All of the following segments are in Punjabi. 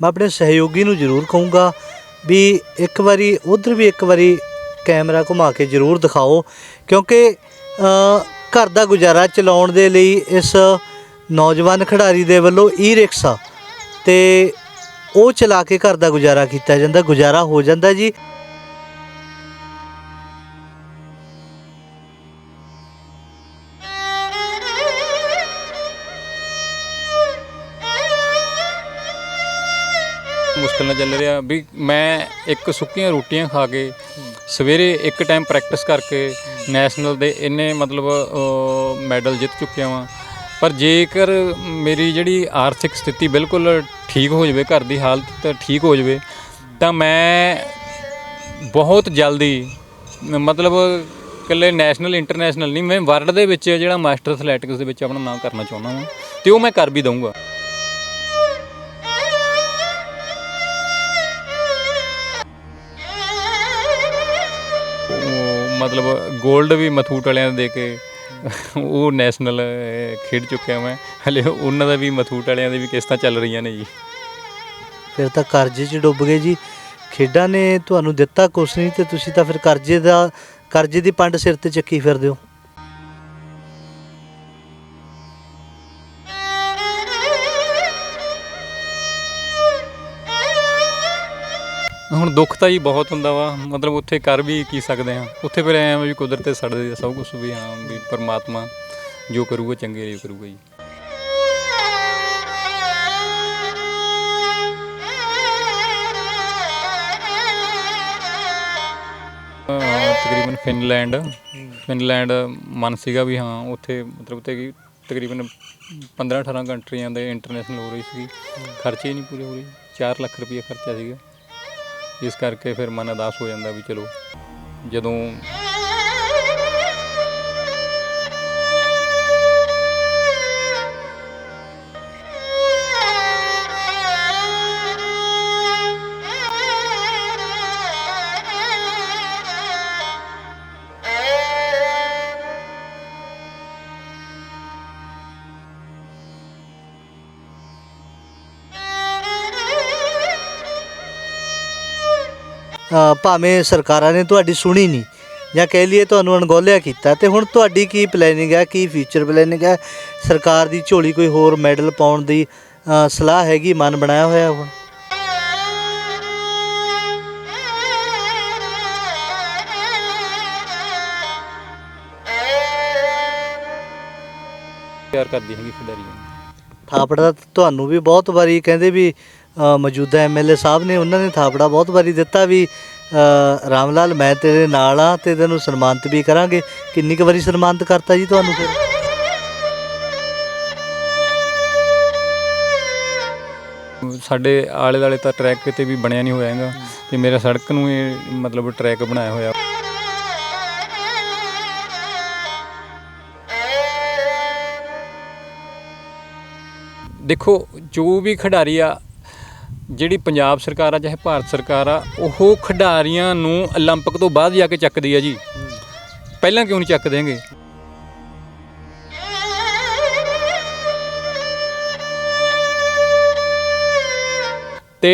ਮੈਂ ਆਪਣੇ ਸਹਿਯੋਗੀ ਨੂੰ ਜ਼ਰੂਰ ਕਹੂੰਗਾ ਵੀ ਇੱਕ ਵਾਰੀ ਉਧਰ ਵੀ ਇੱਕ ਵਾਰੀ ਕੈਮਰਾ ਘੁਮਾ ਕੇ ਜ਼ਰੂਰ ਦਿਖਾਓ, ਕਿਉਂਕਿ ਘਰ ਦਾ ਗੁਜ਼ਾਰਾ ਚਲਾਉਣ ਦੇ ਲਈ ਇਸ ਨੌਜਵਾਨ ਖਿਡਾਰੀ ਦੇ ਵੱਲੋਂ ਈ ਰਿਕਸ਼ਾ ਤੇ ਉਹ ਚਲਾ ਕੇ ਘਰ ਦਾ ਗੁਜ਼ਾਰਾ ਕੀਤਾ ਜਾਂਦਾ, ਗੁਜ਼ਾਰਾ ਹੋ ਜਾਂਦਾ ਜੀ। ਮੁਸ਼ਕਿਲ ਨਾਲ ਚੱਲ ਰਿਹਾ ਵੀ ਮੈਂ ਇੱਕ ਸੁੱਕੀਆਂ ਰੋਟੀਆਂ ਖਾ ਕੇ ਸਵੇਰੇ ਇੱਕ ਟਾਈਮ ਪ੍ਰੈਕਟਿਸ ਕਰਕੇ ਨੈਸ਼ਨਲ ਦੇ ਇੰਨੇ ਮਤਲਬ ਮੈਡਲ ਜਿੱਤ ਚੁੱਕਿਆ ਵਾਂ। ਪਰ ਜੇਕਰ ਮੇਰੀ ਜਿਹੜੀ ਆਰਥਿਕ ਸਥਿਤੀ ਬਿਲਕੁਲ ਠੀਕ ਹੋ ਜਾਵੇ, ਘਰ ਦੀ ਹਾਲਤ ਠੀਕ ਹੋ ਜਾਵੇ, ਤਾਂ ਮੈਂ ਬਹੁਤ ਜਲਦੀ, ਮਤਲਬ ਇਕੱਲੇ ਨੈਸ਼ਨਲ ਇੰਟਰਨੈਸ਼ਨਲ ਨਹੀਂ, ਮੈਂ ਵਰਲਡ ਦੇ ਵਿੱਚ ਜਿਹੜਾ ਮਾਸਟਰ ਐਥਲੈਟਿਕਸ ਦੇ ਵਿੱਚ ਆਪਣਾ ਨਾਮ ਕਰਨਾ ਚਾਹੁੰਦਾ ਹਾਂ ਤੇ ਉਹ ਮੈਂ ਕਰ ਵੀ ਦਊਂਗਾ। ਮਤਲਬ 골ਡ ਵੀ ਮਥੂਟ ਵਾਲਿਆਂ ਦੇ ਕੇ ਉਹ ਨੈਸ਼ਨਲ ਖੇਡ ਚੁੱਕਿਆ ਮੈਂ। ਹਲੇ ਉਹਨਾਂ ਦਾ ਵੀ ਮਥੂਟ ਵਾਲਿਆਂ ਦੇ ਵੀ ਕਿਸ਼ਤਾਂ ਚੱਲ ਰਹੀਆਂ ਨੇ ਜੀ। ਫਿਰ ਤਾਂ ਕਰਜ਼ੇ 'ਚ ਡੁੱਬ ਗਏ ਜੀ। ਖੇਡਾਂ ਨੇ ਤੁਹਾਨੂੰ ਦਿੱਤਾ ਕੁਛ ਨਹੀਂ ਤੇ ਤੁਸੀਂ ਤਾਂ ਫਿਰ ਕਰਜ਼ੇ ਦਾ, ਕਰਜ਼ੇ ਦੀ ਪੰਡ ਸਿਰ ਤੇ ਚੱਕੀ ਫਿਰਦੇ ਹੋ। ਹੁਣ ਦੁੱਖ ਤਾਂ ਜੀ ਬਹੁਤ ਹੁੰਦਾ ਵਾ। ਮਤਲਬ ਉੱਥੇ ਕਰ ਵੀ ਕੀ ਸਕਦੇ ਆ। ਉੱਥੇ ਫਿਰ ਐਂ ਆ ਵੀ ਕੁਦਰਤ ਤੇ ਸੜਦੇ ਸਭ ਕੁਝ ਵੀ ਹਾਂ ਵੀ ਪਰਮਾਤਮਾ ਜੋ ਕਰੂਗਾ ਚੰਗੇ ਲਈ ਕਰੂਗਾ ਜੀ। ਤਕਰੀਬਨ ਫਿਨਲੈਂਡ ਫਿਨਲੈਂਡ ਮਨ ਸੀਗਾ ਵੀ ਹਾਂ ਉੱਥੇ ਮਤਲਬ ਤੇ ਕਿ ਤਕਰੀਬਨ 15 18 ਕੰਟਰੀਆਂ ਦੇ ਇੰਟਰਨੈਸ਼ਨਲ ਹੋ ਰਹੀ ਸੀ ਖਰਚੇ ਹੀ ਨਹੀਂ ਪੂਰੇ ਹੋ ਰਹੇ। 4 ਲੱਖ ਰੁਪਏ ਖਰਚਾ ਸੀਗਾ। ਇਸ ਕਰਕੇ ਫਿਰ ਮਨ ਉਦਾਸ ਹੋ ਜਾਂਦਾ ਵੀ ਚਲੋ ਜਦੋਂ ਭਾਵੇਂ ਸਰਕਾਰਾਂ ਨੇ ਤੁਹਾਡੀ ਸੁਣੀ ਨਹੀਂ ਜਾਂ ਕਹਿ ਲਈਏ ਤੁਹਾਨੂੰ ਅਣਗੌਲਿਆ ਕੀਤਾ ਤੇ ਹੁਣ ਤੁਹਾਡੀ ਕੀ ਪਲੈਨਿੰਗ ਹੈ ਕੀ ਫਿਊਚਰ ਪਲੈਨਿੰਗ ਹੈ? ਸਰਕਾਰ ਦੀ ਝੋਲੀ ਕੋਈ ਹੋਰ ਮੈਡਲ ਪਾਉਣ ਦੀ ਸਲਾਹ ਹੈਗੀ ਮਨ ਬਣਾਇਆ ਹੋਇਆ ਹੁਣ? ਪਿਆਰ ਕਰਦੀ ਹੈਗੀ ਖਿਡਾਰੀਆਂ ਨੂੰ ਥਾਪੜਾ ਤਾਂ ਤੁਹਾਨੂੰ ਵੀ ਬਹੁਤ ਵਾਰੀ ਕਹਿੰਦੇ ਵੀ ਮੌਜੂਦਾ ਐਮਐਲਏ ਸਾਹਿਬ ਨੇ ਉਹਨਾਂ ਨੇ ਥਾਪੜਾ ਬਹੁਤ ਵਾਰੀ ਦਿੱਤਾ ਵੀ ਰਾਮ ਲਾਲ ਮੈਂ ਤੇਰੇ ਨਾਲ ਆ ਤੇ ਤੈਨੂੰ ਸਨਮਾਨਿਤ ਵੀ ਕਰਾਂਗੇ। ਕਿੰਨੀ ਕੁ ਵਾਰੀ ਸਨਮਾਨਿਤ ਕਰਤਾ ਜੀ ਤੁਹਾਨੂੰ ਫਿਰ? ਸਾਡੇ ਆਲੇ ਦਾਲੇ ਤਾਂ ਟਰੈਕ ਕਿਤੇ ਵੀ ਬਣਿਆ ਨਹੀਂ ਹੋਇਆ ਹੈਗਾ ਤੇ ਮੇਰਾ ਸੜਕ ਨੂੰ ਇਹ ਮਤਲਬ ਟਰੈਕ ਬਣਾਇਆ ਹੋਇਆ। ਦੇਖੋ, ਜੋ ਵੀ ਖਿਡਾਰੀ ਆ ਜਿਹੜੀ ਪੰਜਾਬ ਸਰਕਾਰ ਆ ਚਾਹੇ ਭਾਰਤ ਸਰਕਾਰ ਆ ਉਹ ਖਿਡਾਰੀਆਂ ਨੂੰ 올림픽 ਤੋਂ ਬਾਅਦ ਜਾ ਕੇ ਚੱਕਦੀ ਆ ਜੀ ਪਹਿਲਾਂ ਕਿਉਂ ਨਹੀਂ ਚੱਕ ਦੇਂਗੇ ਤੇ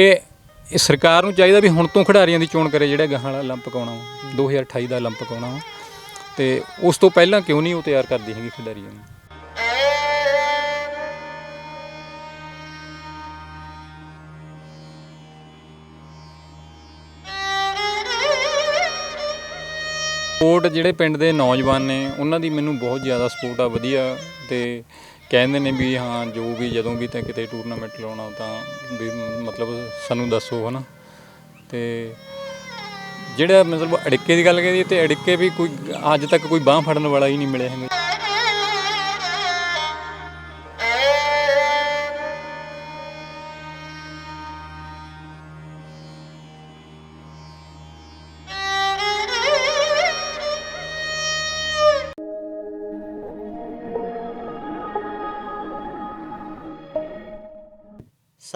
ਇਹ ਸਰਕਾਰ ਨੂੰ ਚਾਹੀਦਾ ਵੀ ਹੁਣ ਤੋਂ ਖਿਡਾਰੀਆਂ ਦੀ ਚੋਣ ਕਰੇ ਜਿਹੜਾ ਗਾਹਾਂ ਵਾਲਾ 올림픽 ਆਉਣਾ ਵਾ 2028 ਦਾ 올림픽 ਆਉਣਾ ਵਾ ਤੇ ਉਸ ਤੋਂ ਪਹਿਲਾਂ ਕਿਉਂ ਨਹੀਂ ਉਹ ਤਿਆਰ ਕਰਦੀ ਹੈਗੀ ਖਿਡਾਰੀਆਂ ਨੂੰ ਸਪੋਰਟ ਜਿਹੜੇ ਪਿੰਡ ਦੇ ਨੌਜਵਾਨ ਨੇ, ਉਹਨਾਂ ਦੀ ਮੈਨੂੰ ਬਹੁਤ ਜ਼ਿਆਦਾ ਸਪੋਰਟ ਆ, ਵਧੀਆ। ਤੇ ਕਹਿੰਦੇ ਨੇ ਵੀ ਹਾਂ, ਜੋ ਵੀ ਜਦੋਂ ਵੀ ਤਾਂ ਕਿਤੇ ਟੂਰਨਾਮੈਂਟ ਲਾਉਣਾ, ਤਾਂ ਵੀ ਮਤਲਬ ਸਾਨੂੰ ਦੱਸੋ, ਹਨਾ। ਤੇ ਜਿਹੜਾ ਮਤਲਬ ਅੜਿੱਕੇ ਦੀ ਗੱਲ ਕਰੀਏ, ਤੇ ਅੜਿੱਕੇ ਵੀ ਕੋਈ, ਅੱਜ ਤੱਕ ਕੋਈ ਬਾਹ ਫੜਨ ਵਾਲਾ ਹੀ ਨਹੀਂ ਮਿਲਿਆ ਹੈਗਾ।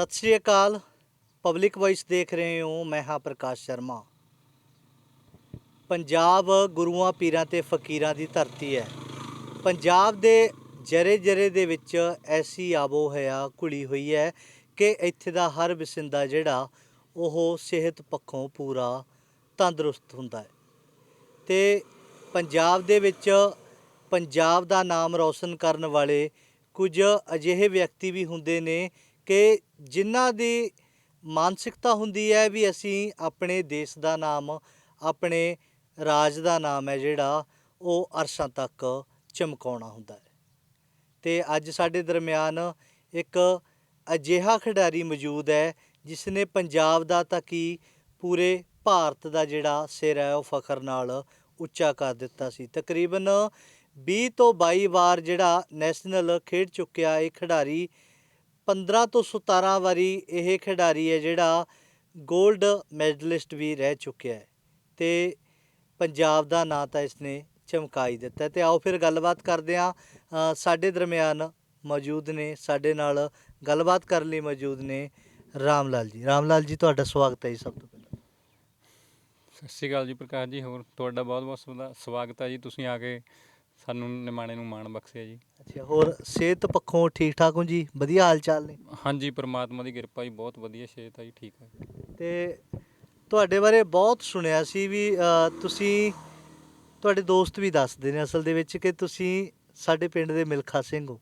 ਸਤਿ ਸ਼੍ਰੀ ਅਕਾਲ। ਪਬਲਿਕ ਵੌਇਸ ਦੇਖ ਰਹੇ ਹੋ, ਮੈਂ ਹਾਂ ਪ੍ਰਕਾਸ਼ ਸ਼ਰਮਾ। ਪੰਜਾਬ ਗੁਰੂਆਂ, ਪੀਰਾਂ ਤੇ ਫਕੀਰਾਂ ਦੀ ਧਰਤੀ ਹੈ। ਪੰਜਾਬ ਦੇ ਜਰੇ ਜਰੇ ਦੇ ਵਿੱਚ ਐਸੀ ਆਬੋ ਹਯਾ ਘੁਲੀ ਹੋਈ ਹੈ ਕਿ ਇੱਥੇ ਦਾ ਹਰ ਵਸਿੰਦਾ ਜਿਹੜਾ, ਉਹ ਸਿਹਤ ਪੱਖੋਂ ਪੂਰਾ ਤੰਦਰੁਸਤ ਹੁੰਦਾ ਹੈ। ਤੇ ਪੰਜਾਬ ਦੇ ਵਿੱਚ ਪੰਜਾਬ ਦਾ ਨਾਮ ਰੌਸ਼ਨ ਕਰਨ ਵਾਲੇ ਕੁਝ ਅਜਿਹੇ ਵਿਅਕਤੀ ਵੀ ਹੁੰਦੇ ਨੇ ਕਿ ਜਿਨ੍ਹਾਂ ਦੀ ਮਾਨਸਿਕਤਾ ਹੁੰਦੀ ਹੈ ਵੀ ਅਸੀਂ ਆਪਣੇ ਦੇਸ਼ ਦਾ ਨਾਮ, ਆਪਣੇ ਰਾਜ ਦਾ ਨਾਮ ਹੈ ਜਿਹੜਾ, ਉਹ ਅਰਸ਼ਾਂ ਤੱਕ ਚਮਕਾਉਣਾ ਹੁੰਦਾ ਹੈ। ਤੇ ਅੱਜ ਸਾਡੇ ਦਰਮਿਆਨ ਇੱਕ ਅਜਿਹਾ ਖਿਡਾਰੀ ਮੌਜੂਦ ਹੈ ਜਿਸ ਨੇ ਪੰਜਾਬ ਦਾ ਤਾਂ ਕੀ ਪੂਰੇ ਭਾਰਤ ਦਾ ਜਿਹੜਾ ਸਿਰ ਹੈ, ਉਹ ਫਖਰ ਨਾਲ ਉੱਚਾ ਕਰ ਦਿੱਤਾ ਸੀ। ਤਕਰੀਬਨ 20 ਤੋਂ 22 ਵਾਰ ਜਿਹੜਾ ਨੈਸ਼ਨਲ ਖੇਡ ਚੁੱਕਿਆ ਇਹ ਖਿਡਾਰੀ 15 ਤੋਂ 17 ਵਾਰੀ ਇਹ ਖਿਡਾਰੀ ਹੈ ਜਿਹੜਾ 골ਡ ਮੈਡਲਿਸਟ ਵੀ ਰਹਿ ਚੁੱਕਿਆ ਹੈ ਤੇ ਪੰਜਾਬ ਦਾ ਨਾਂ ਤਾਂ ਇਸਨੇ ਚਮਕਾਈ ਦਿੱਤਾ ਹੈ। ਤੇ ਆਓ ਫਿਰ ਗੱਲਬਾਤ ਕਰਦੇ ਹਾਂ ਸਾਡੇ ਦਰਮਿਆਨ ਮੌਜੂਦ ਨੇ, ਸਾਡੇ ਨਾਲ ਗੱਲਬਾਤ ਕਰਨ ਲਈ ਮੌਜੂਦ ਨੇ ਰਾਮ ਲਾਲ ਜੀ। ਰਾਮ ਲਾਲ ਜੀ, ਤੁਹਾਡਾ ਸਵਾਗਤ ਹੈ ਜੀ ਸਭ ਤੋਂ ਪਹਿਲਾਂ। ਸਤਿ ਸ਼੍ਰੀ ਅਕਾਲ ਜੀ ਪ੍ਰਕਾਸ਼ ਜੀ, ਹੋਰ ਤੁਹਾਡਾ ਬਹੁਤ ਬਹੁਤ ਸਵਾ- ਸਵਾਗਤ ਹੈ ਜੀ। ਤੁਸੀਂ ਆ ਕੇ ਸਾਨੂੰ ਨਿਮਾਣੇ ਨੂੰ ਮਾਣ ਬਖਸ਼ਿਆ ਜੀ। ਅੱਛਾ ਹੋਰ ਸਿਹਤ ਪੱਖੋਂ ਠੀਕ ਠਾਕ ਹੋ ਜੀ? ਵਧੀਆ ਹਾਲ ਚਾਲ ਨੇ? ਹਾਂਜੀ ਪ੍ਰਮਾਤਮਾ ਦੀ ਕਿਰਪਾ ਜੀ ਬਹੁਤ ਵਧੀਆ ਸਿਹਤ ਹੈ ਜੀ ਠੀਕ ਹੈ ਤੇ ਤੁਹਾਡੇ ਬਾਰੇ ਬਹੁਤ ਸੁਣਿਆ ਸੀ ਵੀ ਅ, ਤੁਸੀਂ ਤੁਹਾਡੇ ਦੋਸਤ ਵੀ ਦੱਸਦੇ ਨੇ ਅਸਲ ਦੇ ਵਿੱਚ ਕਿ ਤੁਸੀਂ ਸਾਡੇ ਪਿੰਡ ਦੇ ਮਿਲਖਾ ਸਿੰਘ ਹੋ।